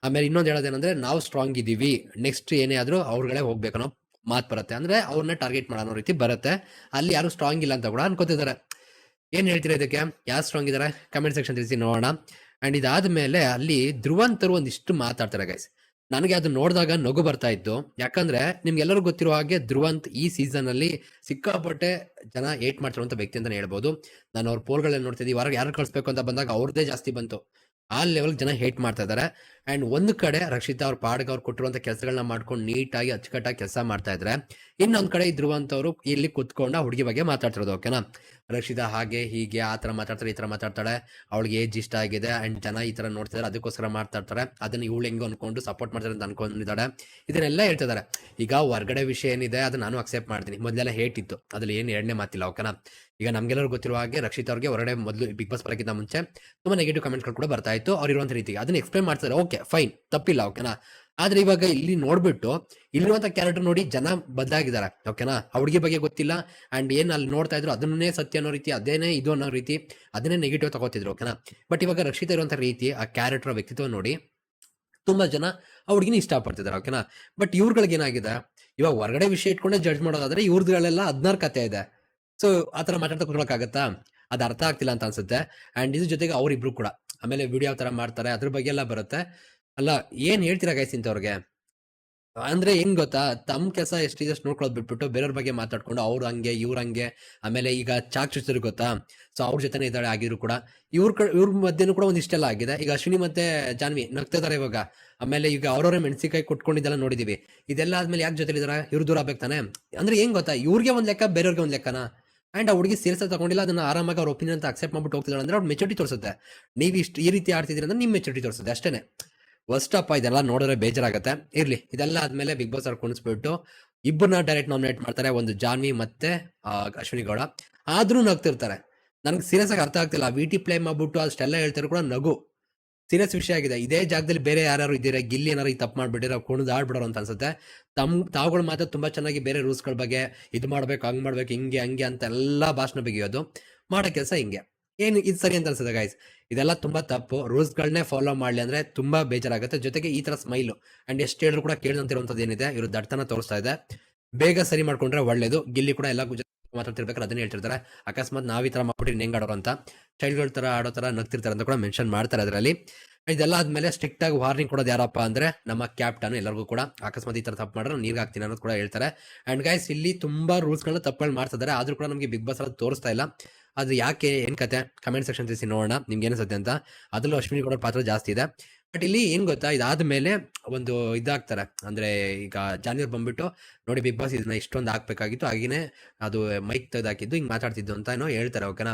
ಆಮೇಲೆ ಇನ್ನೊಂದು ಹೇಳೋದೇನಂದ್ರೆ, ನಾವು ಸ್ಟ್ರಾಂಗ್ ಇದೀವಿ. ನೆಕ್ಸ್ಟ್ ಏನೇ ಆದ್ರೂ ಅವ್ರಗಳೇ ಹೋಗ್ಬೇಕು ಅನ್ನೋ ಮಾತು ಬರುತ್ತೆ. ಅಂದ್ರೆ ಅವ್ರನ್ನ ಟಾರ್ಗೆಟ್ ಮಾಡೋ ರೀತಿ ಬರುತ್ತೆ. ಅಲ್ಲಿ ಯಾರು ಸ್ಟ್ರಾಂಗ್ ಇಲ್ಲ ಅಂತ ಕೂಡ ಅನ್ಕೋತಿದ್ದಾರೆ ಏನ್ ಹೇಳ್ತೀರಾ ಇದಕ್ಕೆ? ಯಾರು ಸ್ಟ್ರಾಂಗ್ ಇದಾರೆ? ಕಮೆಂಟ್ ಸೆಕ್ಷನ್ ತಿಳಿಸಿ ನೋಡೋಣ. ಅಂಡ್ ಇದಾದ್ಮೇಲೆ ಅಲ್ಲಿ ಧ್ರುವಂತರು ಒಂದಿಷ್ಟು ಮಾತಾಡ್ತಾರೆ ಗೈಸ್ ನನಗೆ ಅದು ನೋಡಿದಾಗ ನಗು ಬರ್ತಾ ಇತ್ತು. ಯಾಕಂದ್ರೆ ನಿಮ್ಗೆಲ್ಲರೂ ಗೊತ್ತಿರೋ ಹಾಗೆ ಧ್ರುವಂತ್ ಈ ಸೀಸನ್ ಅಲ್ಲಿ ಸಿಕ್ಕಾಪಟ್ಟೆ ಜನ ಏಟ್ ಮಾಡ್ತಿರುವಂತ ವ್ಯಕ್ತಿ ಅಂತ ಹೇಳ್ಬೋದು. ನಾನು ಅವ್ರ ಪೋಲ್ಗಳನ್ನ ನೋಡ್ತಿದ್ದೆ. ವಾರ ಯಾರು ಕಳಿಸ್ಬೇಕು ಅಂತ ಬಂದಾಗ ಅವ್ರದ್ದೇ ಜಾಸ್ತಿ ಬಂತು. ಆ ಲೆವೆಲ್ ಜನ ಹೇಟ್ ಮಾಡ್ತಾ ಇದ್ದಾರೆ. ಅಂಡ್ ಒಂದು ಕಡೆ ರಕ್ಷಿತಾ ಅವ್ರ ಪಾಡ್ಗೆ ಅವ್ರು ಕೊಟ್ಟಿರುವಂತ ಕೆಲಸಗಳನ್ನ ಮಾಡ್ಕೊಂಡು ನೀಟಾಗಿ ಅಚ್ಚುಕಟ್ಟಾಗಿ ಕೆಲಸ ಮಾಡ್ತಾ ಇದ್ರೆ, ಇನ್ನೊಂದ್ ಕಡೆ ಇದ್ರುವಂತವ್ರು ಇಲ್ಲಿ ಕುತ್ಕೊಂಡು ಹುಡುಗಿ ಬಗ್ಗೆ ಮಾತಾಡ್ತಿರೋದು ಓಕೆನಾ ರಕ್ಷಿತಾ ಹಾಗೆ, ಹೀಗೆ, ಆ ತರ ಮಾತಾಡ್ತಾರೆ, ಈ ತರ ಮಾತಾಡ್ತಾಳೆ, ಅವಳಿಗೆ ಏಜ್ ಇಷ್ಟ ಆಗಿದೆ ಅಂಡ್ ಜನ ಈ ತರ ನೋಡ್ತಿದ್ದಾರೆ ಅದಕ್ಕೋಸ್ಕರ ಮಾತಾಡ್ತಾರೆ, ಅದನ್ನ ಇವಳು ಹೆಂಗೋ ಅನ್ಕೊಂಡು ಸಪೋರ್ಟ್ ಮಾಡ್ತಾರೆ ಅಂತ ಅನ್ಕೊಂಡಿದ್ದಾಳೆ. ಇದನ್ನೆಲ್ಲ ಹೇಳ್ತಿದ್ದಾರೆ ಈಗ ಹೊರ್ಗಡೆ ವಿಷಯ ಏನಿದೆ ಅದು ನಾನು ಅಕ್ಸೆಪ್ಟ್ ಮಾಡ್ತೀನಿ. ಮೊದಲೆಲ್ಲ ಹೇಟ್ ಇತ್ತು. ಅದ್ರಲ್ಲಿ ಏನು ಎರಡನೇ ಮಾತಿಲ್ಲ ಓಕೆನಾ ಈಗ ನಮ್ಗೆಲ್ಲರೂ ಗೊತ್ತಿರುವ ಹಾಗೆ ರಕ್ಷಿತಾ ಅವ್ರಿಗೆ ಹೊರಗಡೆ ಮೊದಲು ಬಿಗ್ ಬಾಸ್ ಬರೋಕ್ಕಿಂತ ಮುಂಚೆ ತುಂಬಾ ನೆಗೆಟಿವ್ ಕಮೆಂಟ್ಗಳು ಕೂಡ ಬರ್ತಾ ಇತ್ತು. ಅವ್ರು ಇರುವಂತ ರೀತಿಗೆ. ಅದನ್ನ ಎಕ್ಸ್ಪ್ಲೈನ್ ಮಾಡ್ತಾರೆ ಓಕೆ ಫೈನ್, ತಪ್ಪಿಲ್ಲ, ಓಕೆನಾ? ಆದ್ರೆ ಇವಾಗ ಇಲ್ಲಿ ನೋಡ್ಬಿಟ್ಟು, ಇಲ್ಲಿರುವಂತ ಕ್ಯಾರೆಕ್ಟರ್ ನೋಡಿ ಜನ ಬದಲಾಗಿದ್ದಾರೆ, ಓಕೆನಾ? ಆ ಹುಡುಗಿ ಬಗ್ಗೆ ಗೊತ್ತಿಲ್ಲ ಅಂಡ್ ಏನ್ ಅಲ್ಲಿ ನೋಡ್ತಾ ಇದ್ರು ಅದನ್ನೇ ಸತ್ಯ ಅನ್ನೋ ರೀತಿ, ಅದೇನೇ ಇದು ಅನ್ನೋ ರೀತಿ, ಅದನ್ನೇ ನೆಗೆಟಿವ್ ತಗೋತಿದ್ರು, ಓಕೆನಾ? ಬಟ್ ಇವಾಗ ರಕ್ಷಿತ ಇರುವಂತ ರೀತಿ, ಆ ಕ್ಯಾರೆಕ್ಟರ್ ವ್ಯಕ್ತಿತ್ವ ನೋಡಿ, ತುಂಬಾ ಜನ ಆ ಹುಡುಗಿನ ಇಷ್ಟಪಡ್ತಿದ್ದಾರೆ, ಓಕೆನಾ? ಬಟ್ ಇವ್ರುಗಳಿಗೆ ಏನಾಗಿದೆ? ಇವಾಗ ಹೊರಗಡೆ ವಿಷಯ ಇಟ್ಕೊಂಡೆ ಜಡ್ಜ್ ಮಾಡೋದಾದ್ರೆ ಇವ್ರದ್ಗಳೆಲ್ಲ ಹದಿನಾರು ಕತೆ ಇದೆ. ಸೊ ಆತರ ಮಾತಾಡ್ತಾ ಕೂತ್ಕೊಳ್ಳೋಕ್ಕಾಗತ್ತಾ ಅದು ಅರ್ಥ ಆಗ್ತಿಲ್ಲ ಅಂತ ಅನ್ಸುತ್ತೆ. ಅಂಡ್ ಇದ್ರ ಜೊತೆಗೆ ಅವ್ರಿಬ್ರು ಕೂಡ. ಆಮೇಲೆ ವಿಡಿಯೋ ತರ ಮಾಡ್ತಾರೆ, ಅದ್ರ ಬಗ್ಗೆ ಎಲ್ಲ ಬರುತ್ತೆ. ಅಲ್ಲ, ಏನ್ ಹೇಳ್ತೀರಾ ಗೈಸ್ ಇಂಥವ್ರಿಗೆ? ಅಂದ್ರೆ ಹೆಂಗ್ ಗೊತ್ತಾ? ತಮ್ಮ ಕೆಲಸ ಎಷ್ಟಿದೆ ನೋಡ್ಕೊಳ್ಳೋದು ಬಿಟ್ಬಿಟ್ಟು ಬೇರೆಯವ್ರ ಬಗ್ಗೆ ಮಾತಾಡ್ಕೊಂಡು ಅವ್ರು ಹಂಗೆ, ಇವ್ರ ಹಂಗೆ, ಆಮೇಲೆ ಈಗ ಚಾಕ್ ಚುಚ್ಚರು ಗೊತ್ತಾ? ಸೊ ಅವ್ರ ಜೊತೆನೇ ಇದ್ದಾಳೆ ಆಗಿದ್ರು ಕೂಡ. ಇವ್ರ ಇವ್ರ ಮಧ್ಯನೂ ಕೂಡ ಒಂದಿಷ್ಟೆಲ್ಲ ಆಗಿದೆ. ಈಗ ಅಶ್ವಿನಿ ಮತ್ತೆ ಜಾನ್ವಿ ನಗ್ತಿದಾರೆ ಇವಾಗ. ಆಮೇಲೆ ಈಗ ಅವ್ರವ್ರ ಮೆಣಸಿಕಾಯಿ ಕೊಟ್ಕೊಂಡಿದ್ದೆಲ್ಲ ನೋಡಿದೀವಿ. ಇದೆಲ್ಲ ಆದ್ಮೇಲೆ ಯಾಕೆ ಜೊತೆ ಇದಾರೆ ಇವ್ರ ದೂರ ಆಗ್ಬೇಕು ತಾನೆ? ಅಂದ್ರೆ ಏನ್ ಗೊತ್ತಾ? ಇವ್ರಿಗೆ ಒಂದ್ ಲೆಕ್ಕ, ಬೇರೆಯವ್ರಿಗೆ ಒಂದ್ ಲೆಕ್ಕನ? ಅಂಡ್ ಆ ಹುಡುಗಿ ಸೀರಿಯಸ್ ತಗೊಂಡಿಲ್ಲ, ಅದನ್ನ ಆರಾಮಾಗಿ ಅವ್ರ ಒಪಿನಿಯನ್ ಅಂತ ಅಕ್ಸೆಪ್ಟ್ ಮಾಡ್ಬಿಟ್ಟು ಹೋಗ್ತಿದ್ರು ಅಂದ್ರೆ ಅವ್ರು ಮೆಚುರಿಟಿ ತೋರಿಸುತ್ತೆ. ನೀವು ಇಷ್ಟು ಈ ರೀತಿ ಆಡ್ತಿದ್ದೀರಿ ಅಂದ್ರೆ ನಿಮ್ಮ ಮೆಚುರಿಟಿ ತೋರಿಸುತ್ತೆ ಅಷ್ಟೇ ವರ್ಸ್ಟ್ ಅಪ್ಪ ಇದೆಲ್ಲ ನೋಡಿದ್ರೆ ಬೇಜಾರಾಗುತ್ತೆ. ಇರ್ಲಿ, ಇದೆಲ್ಲ ಆದ್ಮೇಲೆ ಬಿಗ್ ಬಾಸ್ ಅವ್ರು ಕುಣಿಸ್ಬಿಟ್ಟು ಇಬ್ಬರನ್ನ ಡೈರೆಕ್ಟ್ ನಾಮಿನೇಟ್ ಮಾಡ್ತಾರೆ, ಒಂದು ಜಾನ್ವಿ ಮತ್ತೆ ಅಶ್ವಿನಿ ಗೌಡ. ಆದ್ರೂ ನಗ್ತಿರ್ತಾರೆ. ನನಗೆ ಸೀರಿಯಸ್ ಆಗಿ ಅರ್ಥ ಆಗ್ತಿಲ್ಲ. ವಿ ಟಿ ಪ್ಲೇ ಮಾಡ್ಬಿಟ್ಟು ಅಷ್ಟೆಲ್ಲ ಹೇಳ್ತಾರೆ ಕೂಡ ನಗು. ಸೀರಿಯಸ್ ವಿಷಯ ಆಗಿದೆ. ಇದೇ ಜಾಗದಲ್ಲಿ ಬೇರೆ ಯಾರು ಇದ್ದೀರಾ? ಗಿಲ್ಲಿ ಏನಾರು ಈ ತಪ್ಪು ಮಾಡ್ಬಿಟ್ಟಿರೋ ಕುಣಿದು ಆಡ್ಬಿಡೋರು ಅಂತ ಅನ್ಸುತ್ತೆ. ತಮ್, ತಾವುಗಳು ಮಾತ್ರ ತುಂಬಾ ಚೆನ್ನಾಗಿ ಬೇರೆ ರೂಲ್ಸ್ಗಳ ಬಗ್ಗೆ ಇದು ಮಾಡ್ಬೇಕು, ಹಂಗ್ ಮಾಡ್ಬೇಕು, ಹಿಂಗೆ, ಹಂಗೆ ಅಂತ ಎಲ್ಲಾ ಭಾಷಣ ಬಗೆಯೋದು. ಮಾಡೋ ಕೆಲಸ ಹಿಂಗೆ. ಏನು ಇದು ಸರಿ ಅಂತ ಅನ್ಸುತ್ತೆ ಗೈಸ್ ಇದೆಲ್ಲ ತುಂಬಾ ತಪ್ಪು. ರೂಲ್ಸ್ಗಳನ್ನೇ ಫಾಲೋ ಮಾಡ್ಲಿ ಅಂದ್ರೆ ತುಂಬಾ ಬೇಜಾರಾಗುತ್ತೆ. ಜೊತೆಗೆ ಈ ತರ ಸ್ಮೈಲು ಅಂಡ್ ಎಷ್ಟು ಹೇಳಿದ್ರು ಕೂಡ ಕೇಳಿದಂತಿರುವಂತದ್ದು ಏನಿದೆ? ಇವರು ದಡ್ತನ ತೋರಿಸ್ತಾ ಇದೆ. ಬೇಗ ಸರಿ ಮಾಡ್ಕೊಂಡ್ರೆ ಒಳ್ಳೇದು. ಗಿಲ್ಲಿ ಕೂಡ ಎಲ್ಲ ಮಾತಾಡ್ತಿರ್ಬೇಕಾದ್ರೆ ಅದನ್ನೇ ಹೇಳ್ತಿರ್ತಾರೆ. ಅಕಸ್ಮಾತ್ ನಾವು ಈ ಥರ ಮಾಡ್ಬಿಟ್ಟು ಹೆಂಗೆ ಆಡೋರು ಅಂತ. ಚೈಲ್ಡ್ಗಳ ತರ ಆಡೋ ತರ ನಗ್ತಿರ್ತಾರೆ ಅಂತ ಕೂಡ ಮೆನ್ಷನ್ ಮಾಡ್ತಾರೆ ಅದರಲ್ಲಿ. ಇದೆಲ್ಲ ಆದ್ಮೇಲೆ ಸ್ಟ್ರಿಕ್ಟ್ ಆಗಿ ವಾರ್ನಿಂಗ್ ಕೊಡೋದು ಯಾರಪ್ಪ ಅಂದ್ರೆ ನಮ್ಮ ಕ್ಯಾಪ್ಟನ್ ಎಲ್ಲರಿಗೂ ಕೂಡ. ಅಕಸ್ಮಾತ್ ಈ ತರ ತಪ್ಪು ಮಾಡಿದ್ರೆ ನೀರ್ಗೆ ಹಾಕ್ತೀನಿ ಅನ್ನೋದು ಕೂಡ ಹೇಳ್ತಾರೆ. ಅಂಡ್ ಗೈಸ್ ಇಲ್ಲಿ ತುಂಬಾ ರೂಲ್ಸ್ ಗಳನ್ನ ತಪ್ಪುಗಳು ಮಾಡ್ತಿದ್ದಾರೆ. ಆದ್ರೂ ಕೂಡ ನಮಗೆ ಬಿಗ್ ಬಾಸ್ ಅಲ್ಲಿ ತೋರಿಸ್ತಾ ಇಲ್ಲ. ಅದು ಯಾಕೆ, ಏನು ಕತೆ? ಕಮೆಂಟ್ ಸೆಕ್ಷನ್ ತಿಳಿಸಿ ನೋಡೋಣ. ನಿಮ್ಗೆ ಸತ್ಯ ಅಂತ. ಅದರಲ್ಲೂ ಅಶ್ವಿನಿ ಕೂಡ ಪಾತ್ರ ಜಾಸ್ತಿ ಇದೆ. ಬಟ್ ಇಲ್ಲಿ ಏನ್ ಗೊತ್ತಾ? ಇದಾದ್ಮೇಲೆ ಒಂದು ಇದಾಗ್ತಾರೆ. ಅಂದ್ರೆ ಈಗ ಜಾನಿಯರ್ ಬಂದ್ಬಿಟ್ಟು ನೋಡಿ ಬಿಗ್ ಬಾಸ್ ಇದನ್ನ ಇಷ್ಟೊಂದು ಹಾಕ್ಬೇಕಾಗಿತ್ತು. ಹಾಗೇನೆ ಅದು ಮೈಕ್ ತೆಗ್ದಾಕಿದ್ದು ಹಿಂಗ್ ಮಾತಾಡ್ತಿದ್ದು ಅಂತ ಏನೋ ಹೇಳ್ತಾರೆ ಓಕೆನಾ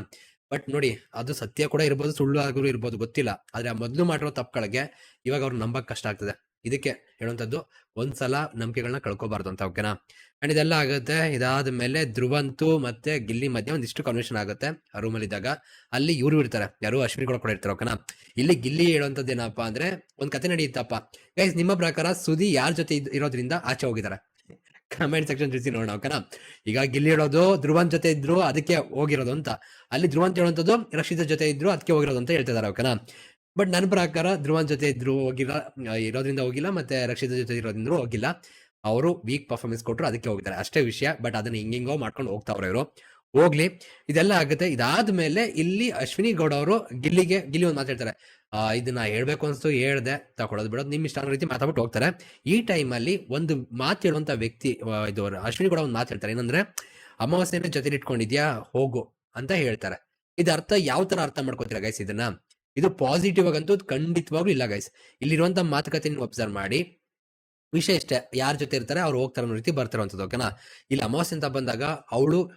ಬಟ್ ನೋಡಿ, ಅದು ಸತ್ಯ ಕೂಡ ಇರ್ಬೋದು, ಸುಳ್ಳು ಆದ್ರೂ ಇರ್ಬೋದು, ಗೊತ್ತಿಲ್ಲ. ಆದ್ರೆ ಮೊದಲು ಮಾಡಿರೋ ತಪ್ಪುಗಳಿಗೆ ಇವಾಗ ಅವ್ರು ನಂಬಕ್ ಕಷ್ಟ ಆಗ್ತದೆ. ಇದಕ್ಕೆ ಹೇಳುವಂಥದ್ದು ಒಂದ್ಸಲ ನಂಬಿಕೆಗಳನ್ನ ಕಳ್ಕೊಬಾರ್ದು ಅಂತ ಓಕೆನಾ ಅಂಡ್ ಇದೆಲ್ಲ ಆಗುತ್ತೆ. ಇದಾದ ಮೇಲೆ ಧ್ರುವಂತು ಮತ್ತೆ ಗಿಲ್ಲಿ ಮಧ್ಯೆ ಒಂದಿಷ್ಟು ಕನ್ವೆನ್ಷನ್ ಆಗುತ್ತೆ ಆ ರೂಮಲ್ಲಿ ಇದ್ದಾಗ ಅಲ್ಲಿ ಇವ್ರು ಇರ್ತಾರೆ. ಯಾರು ಅಶ್ವಿನಿ ಕೂಡ ಇರ್ತಾರೆ ಓಕೆನಾ ಇಲ್ಲಿ ಗಿಲ್ಲಿ ಹೇಳುವಂಥದ್ದು ಏನಪ್ಪಾ ಅಂದ್ರೆ ಒಂದ್ ಕತೆ ನಡೆಯುತ್ತಪ್ಪ. ಗೈಸ್ ನಿಮ್ಮ ಪ್ರಕಾರ ಸುದಿ ಯಾರ ಜೊತೆ ಇರೋದ್ರಿಂದ ಆಚೆ ಹೋಗಿದ್ದಾರೆ? ಕಮೆಂಟ್ ಸೆಕ್ಷನ್ ತಿಳಿಸಿ ನೋಡೋಣ ಓಕೆನಾ ಈಗ ಗಿಲ್ಲಿ ಹೇಳೋದು ಧ್ರುವನ್ ಜೊತೆ ಇದ್ರು, ಅದಕ್ಕೆ ಹೋಗಿರೋದು ಅಂತ. ಅಲ್ಲಿ ಧ್ರುವಂತ ಹೇಳುವಂಥದ್ದು ರಕ್ಷಿತ ಜೊತೆ ಇದ್ರು, ಅದಕ್ಕೆ ಹೋಗಿರೋದು ಅಂತ ಹೇಳ್ತಿದ್ದಾರೆ ಓಕೆನಾ ಬಟ್ ನನ್ನ ಪ್ರಕಾರ ಧ್ರುವನ್ ಜೊತೆ ಇದ್ರು ಹೋಗಿಲ್ಲ ಇರೋದ್ರಿಂದ ಹೋಗಿಲ್ಲ, ಮತ್ತೆ ರಕ್ಷಿತ ಜೊತೆ ಇರೋದ್ರಿಂದ ಹೋಗಿಲ್ಲ. ಅವರು ವೀಕ್ ಪರ್ಫಾರ್ಮೆನ್ಸ್ ಕೊಟ್ಟರು ಅದಕ್ಕೆ ಹೋಗಿದ್ದಾರೆ. ಅಷ್ಟೇ ವಿಷಯ ಬಟ್ ಅದನ್ನ ಹಿಂಗಿಂಗೋ ಮಾಡ್ಕೊಂಡು ಹೋಗ್ತಾವ್ರೆ ಇವರು. ಹೋಗ್ಲಿ. ಇದೆಲ್ಲ ಆಗುತ್ತೆ. ಇದಾದ್ಮೇಲೆ ಇಲ್ಲಿ ಅಶ್ವಿನಿ ಗೌಡ ಅವರು ಗಿಲ್ಲಿಗೆ, ಗಿಲ್ಲಿ ಒಂದು ಮಾತಾಡ್ತಾರೆ ಇದನ್ನ ಹೇಳ್ಬೇಕು ಅನ್ಸ್ತು, ಹೇಳ್ದೆ ತಗೊಳೋದು ಬಿಡೋದು, ನಿಮ್ ಇಷ್ಟ ಅನ್ನೋ ರೀತಿ ಮಾತಾಡ್ಬಿಟ್ಟು ಹೋಗ್ತಾರೆ. ಈ ಟೈಮಲ್ಲಿ ಒಂದು ಮಾತು ಹೇಳುವಂತ ವ್ಯಕ್ತಿ ಇದು ಅಶ್ವಿನಿ ಗೌಡ ಒಂದು ಮಾತು ಹೇಳ್ತಾರೆ. ಏನಂದ್ರೆ, ಅಮಾವಾಸ್ಯನ ಜೊತೆಲಿ ಇಟ್ಕೊಂಡಿದ್ಯಾ? ಹೋಗು ಅಂತ ಹೇಳ್ತಾರೆ. ಇದು ಅರ್ಥ, ಯಾವ ತರ ಅರ್ಥ ಮಾಡ್ಕೋತೀರಾ ಗೈಸ್ ಇದನ್ನ? ಇದು ಪಾಸಿಟಿವ್ ಆಗಂತೂ ಖಂಡಿತವಾಗ್ಲೂ ಇಲ್ಲ ಗೈಸ್ ಇಲ್ಲಿರುವಂತ ಮಾತುಕತೆ ಅಬ್ಸರ್ವ್ ಮಾಡಿ. ವಿಷಯ ಇಷ್ಟೇ, ಯಾರ ಜೊತೆ ಇರ್ತಾರೆ ಅವ್ರು ಹೋಗ್ತಾರೆ ಅನ್ನೋ ರೀತಿ ಬರ್ತಾರಂತದ್ದು ಓಕೆನಾ ಇಲ್ಲಿ, ಅಮಾವಾಸ್ಯೆ ಅಂತ ಬಂದಾಗ ಅವಳು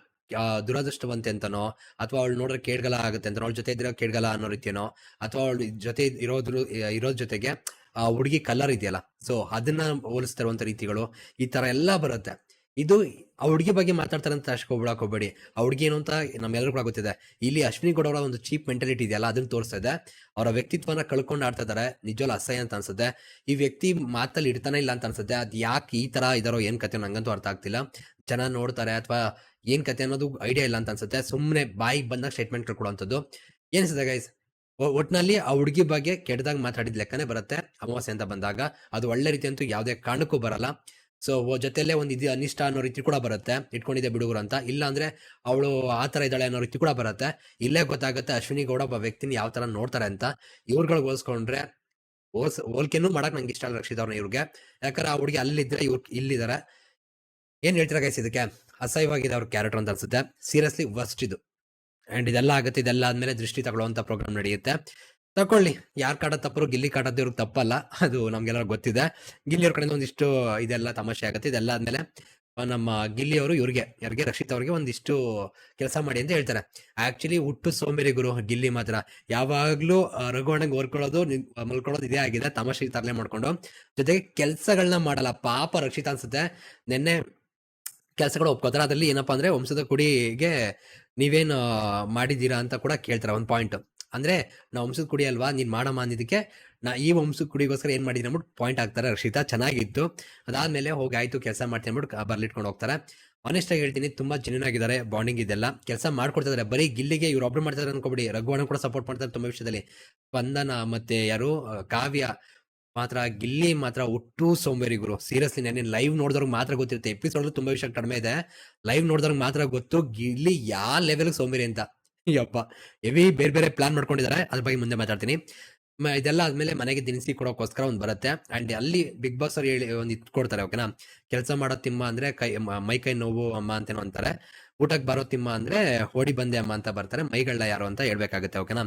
ದುರದೃಷ್ಟವಂತೆ ಅಂತನೋ ಅಥವಾ ಅವಳು ನೋಡ್ರೆ ಕೇಡ್ಗಲ ಆಗುತ್ತೆ ಅಂತ ಅವಳ ಜೊತೆ ಇದ್ರೆ ಕೇಡ್ಗಲ ಅನ್ನೋ ರೀತಿಯನೋ, ಅಥವಾ ಅವಳು ಜೊತೆ ಇರೋದ್ರ ಇರೋದ್ ಜೊತೆಗೆ, ಆ, ಹುಡುಗಿ ಕಲರ್ ಇದೆಯಲ್ಲ ಸೊ ಅದನ್ನ ಹೋಲಿಸ್ತಾ ಇರುವಂತ ರೀತಿಗಳು, ಈ ತರ ಎಲ್ಲ ಬರುತ್ತೆ. ಇದು ಆ ಹುಡುಗಿ ಬಗ್ಗೆ ಮಾತಾಡ್ತಾರೆ ಅಂತ ಅಷ್ಟು ಹೋಗ್ಬೇಡಿ ಆ ಹುಡುಗಿ ಏನು ಅಂತ ನಮ್ಮೆಲ್ಲರಿಗೂ ಕೂಡ ಗೊತ್ತಿದೆ. ಇಲ್ಲಿ ಅಶ್ವಿನಿ ಗೌಡ ಒಂದು ಚೀಪ್ ಮೆಂಟಾಲಿಟಿ ಇದೆಯಲ್ಲ, ಅದನ್ನ ತೋರಿಸ್ತಾ ಇದೆ. ಅವರ ವ್ಯಕ್ತಿತ್ವನ ಕಳ್ಕೊಂಡು ಆಡ್ತಾ ಇದಾರೆ. ನಿಜವಲ್ಲ ಅಸಹ್ಯ ಅಂತ ಅನ್ಸುತ್ತೆ. ಈ ವ್ಯಕ್ತಿ ಮಾತಲ್ಲಿ ಇಡ್ತಾನೆ ಇಲ್ಲ ಅಂತ ಅನ್ಸುತ್ತೆ. ಅದ್ ಯಾಕೆ ಈ ತರ ಇದಾರೋ ಏನ್ ಕತೆ ನಂಗಂತೂ ಅರ್ಥ ಆಗ್ತಿಲ್ಲ. ಜನ ನೋಡ್ತಾರೆ ಅಥವಾ ಏನ್ ಕತೆ ಅನ್ನೋದು ಐಡಿಯಾ ಇಲ್ಲ ಅಂತ ಅನ್ಸುತ್ತೆ. ಸುಮ್ಮನೆ ಬಾಯಿಗೆ ಬಂದಾಗ ಸ್ಟೇಟ್ಮೆಂಟ್ ಕೊಡುವಂಥದ್ದು ಏನಿಸುತ್ತೆ ಗೈಸ್ ಒಟ್ನಲ್ಲಿ ಆ ಹುಡುಗಿ ಬಗ್ಗೆ ಕೆಟ್ಟದಾಗ ಮಾತಾಡಿದ ಲೆಕ್ಕನೇ ಬರುತ್ತೆ. ಅಮಾವಾಸ್ಯೆ ಅಂತ ಬಂದಾಗ. ಅದು ಒಳ್ಳೆ ರೀತಿ ಅಂತೂ ಯಾವುದೇ ಕಾರಣಕ್ಕೂ ಬರಲ್ಲ. ಸೊ ಜೊತೆಯಲ್ಲೇ ಒಂದು ಇದು ಅನಿಷ್ಟ ಅನ್ನೋ ರೀತಿ ಕೂಡ ಬರುತ್ತೆ. ಇಟ್ಕೊಂಡಿದೆ ಬಿಡುಗರು ಅಂತ. ಇಲ್ಲ ಅಂದ್ರೆ ಅವಳು ಆ ತರ ಇದ್ದಾಳೆ ಅನ್ನೋ ರೀತಿ ಕೂಡ ಬರುತ್ತೆ. ಇಲ್ಲೇ ಗೊತ್ತಾಗುತ್ತೆ ಅಶ್ವಿನಿ ಗೌಡ ಒಬ್ಬ ವ್ಯಕ್ತಿನ ಯಾವ ತರ ನೋಡ್ತಾರೆ ಅಂತ. ಇವ್ರುಗಳಿಗೆ ಹೋಲಿಸ್ಕೊಂಡ್ರೆ ಹೋಲ್ಸ್, ಹೋಲ್ಕೆನೂ ಮಾಡಕ್ ನಂಗೆ ಇಷ್ಟ ರಕ್ಷಿತ್ ಅವ್ರನ್ನ ಇವ್ರಿಗೆ. ಯಾಕಂದ್ರೆ ಆ ಹುಡುಗಿ ಅಲ್ಲಿದ್ರೆ ಇವ್ರು ಇಲ್ಲಿದ್ದಾರೆ ಏನ್ ಹೇಳ್ತೀರಾ ಗೈಸ್ ಇದಕ್ಕೆ? ಅಸಹ್ಯವಾಗಿದೆ ಅವ್ರ ಕ್ಯಾರೆಕ್ಟರ್ ಅಂತ ಅನ್ಸುತ್ತೆ. ಸೀರಿಯಸ್ಲಿ ವರ್ಸ್ಟ್ ಇದು. ಅಂಡ್ ಇದೆಲ್ಲ ಆಗುತ್ತೆ, ಇದೆಲ್ಲ ಆದ್ಮೇಲೆ ದೃಷ್ಟಿ ತಗೊಳ್ಳುವಂತ ಪ್ರೋಗ್ರಾಮ್ ನಡೆಯುತ್ತೆ. ತಕೊಳ್ಳಿ. ಯಾರ್ ಕಾಟ ತಪ್ಪರು, ಗಿಲ್ಲಿ ಕಾಟದ್ದು ಇವ್ರಿಗೆ ತಪ್ಪಲ್ಲ. ಅದು ನಮ್ಗೆಲ್ಲ ಗೊತ್ತಿದೆ. ಗಿಲ್ಲಿ ಅವ್ರ ಕಡೆಯಿಂದ ಒಂದಿಷ್ಟು ಇದೆಲ್ಲ ತಮಾಷೆ ಆಗುತ್ತೆ. ಇದೆಲ್ಲ ಆದ್ಮೇಲೆ ನಮ್ಮ ಗಿಲ್ಲಿ ಅವರು ಇವ್ರಿಗೆ, ಯಾರಿಗೆ? ರಕ್ಷಿತ್ ಅವ್ರಿಗೆ ಒಂದಿಷ್ಟು ಕೆಲಸ ಮಾಡಿ ಅಂತ ಹೇಳ್ತಾರೆ. ಆಕ್ಚುಲಿ ಹುಟ್ಟು ಸೋಮೇರಿ ಗುರು ಗಿಲ್ಲಿ ಮಾತ್ರ. ಯಾವಾಗ್ಲೂ ರಘುವಣ್ಣಂಗ್ ಓರ್ಕೊಳ್ಳೋದು ಮಲ್ಕೊಳ್ಳೋದು ಇದೇ ಆಗಿದೆ. ತಮಾಷೆ ತರಲೆ ಮಾಡ್ಕೊಂಡು. ಜೊತೆಗೆ ಕೆಲಸಗಳನ್ನ ಮಾಡಲ್ಲ. ಪಾಪ ರಕ್ಷಿತ ಅನ್ಸುತ್ತೆ. ನಿನ್ನೆ ಕೆಲಸಗಳು ಒಪ್ಕೋತಾರೆ. ಅದರಲ್ಲಿ ಏನಪ್ಪಾ ಅಂದ್ರೆ, ವಂಶದ ಕುಡಿಗೆ ನೀವೇನು ಮಾಡಿದ್ದೀರಾ ಅಂತ ಕೂಡ ಕೇಳ್ತಾರೆ. ಒಂದ್ ಪಾಯಿಂಟ್. ಅಂದ್ರೆ ನಾ ವಂಶದ ಕುಡಿ ಅಲ್ವಾ? ನೀನ್ ಮಾಡಮ್ಮ ಅಂದಿದ್ದಕ್ಕೆ ನಾ ಈ ವಂಶದ ಕುಡಿಗೋಸ್ಕರ ಏನ್ ಮಾಡಿದೀನಿ ಅಂದ್ಬಿಟ್ಟು ಪಾಯಿಂಟ್ ಆಗ್ತಾರೆ ರಕ್ಷಿತಾ ಚೆನ್ನಾಗಿತ್ತು. ಅದಾದ್ಮೇಲೆ ಹೋಗಿ ಆಯ್ತು, ಕೆಲಸ ಮಾಡ್ತೀನಿ ಅಂದ್ಬಿಟ್ಟು ಬರ್ಲಿಟ್ಕೊಂಡು ಹೋಗ್ತಾರೆ. ಆನೆಸ್ಟ್ ಆಗಿ ಹೇಳ್ತೀನಿ, ತುಂಬಾ ಜನ ಆಗಿದ್ದಾರೆ ಬಾಂಡಿಂಗ್ ಇದೆಲ್ಲ. ಕೆಲಸ ಮಾಡ್ಕೊಡ್ತಿದ್ದಾರೆ ಬರೀ ಗಿಲ್ಲಿಗೆ ಇವ್ರು ಒಬ್ರು ಮಾಡ್ತಾರೆ ಅನ್ಕೋಬಿಡಿ. ರಘುವಣ್ಣ ಕೂಡ ಸಪೋರ್ಟ್ ಮಾಡ್ತಾರೆ ತುಂಬಾ ವಿಷಯದಲ್ಲಿ. ಸ್ಪಂದನ ಮತ್ತೆ ಯಾರು? ಕಾವ್ಯ. ಮಾತ್ರ ಗಿಲ್ಲಿ, ಮಾತ್ರ ಒಟ್ಟು ಸೋಂಬೇರಿ ಗುರು. ಸೀರಿಯಸ್ಲಿ ನಾನು ಲೈವ್ ನೋಡಿದವ್ರಿಗೆ ಮಾತ್ರ ಗೊತ್ತಿರುತ್ತೆ. ಎಪಿಸೋಡ್ ತುಂಬಾ ವಿಷಯ ಕಡಿಮೆ ಇದೆ. ಲೈವ್ ನೋಡಿದವ್ರಿಗೆ ಮಾತ್ರ ಗೊತ್ತು ಗಿಲ್ಲಿ ಯಾವ ಲೆವೆಲ್ ಸೋಂಬೇರಿ ಅಂತ. ಯಪ್ಪ ಹೆವಿ ಬೇರೆ ಬೇರೆ ಪ್ಲಾನ್ ಮಾಡ್ಕೊಂಡಿದ್ದಾರೆ. ಅದ್ರ ಬಗ್ಗೆ ಮುಂದೆ ಮಾತಾಡ್ತೀನಿ. ಇದೆಲ್ಲ ಆದ್ಮೇಲೆ ಮನೆಗೆ ದಿನಸಿ ಕೊಡೋಕೋಸ್ಕರ ಒಂದು ಬರುತ್ತೆ. ಅಂಡ್ ಅಲ್ಲಿ ಬಿಗ್ ಬಾಸ್ ಅವ್ರು ಹೇಳಿ, ಒಂದು ಇದ್ ಕೊಡ್ತಾರೆ, ಓಕೆನಾ? ಕೆಲಸ ಮಾಡೋ ತಿಮ್ಮ ಅಂದ್ರೆ ಕೈ ಮೈ ಕೈ ನೋವು, ಅಮ್ಮ ಅಂತೇನೋ ಅಂತಾರೆ. ಊಟಕ್ಕೆ ಬರೋ ತಿಮ್ಮ ಅಂದ್ರೆ ಓಡಿ ಬಂದೆ ಅಮ್ಮ ಅಂತ ಬರ್ತಾರೆ. ಮೈಗಳನ್ನ ಯಾರು ಅಂತ ಹೇಳ್ಬೇಕಾಗುತ್ತೆ ಓಕೆನಾ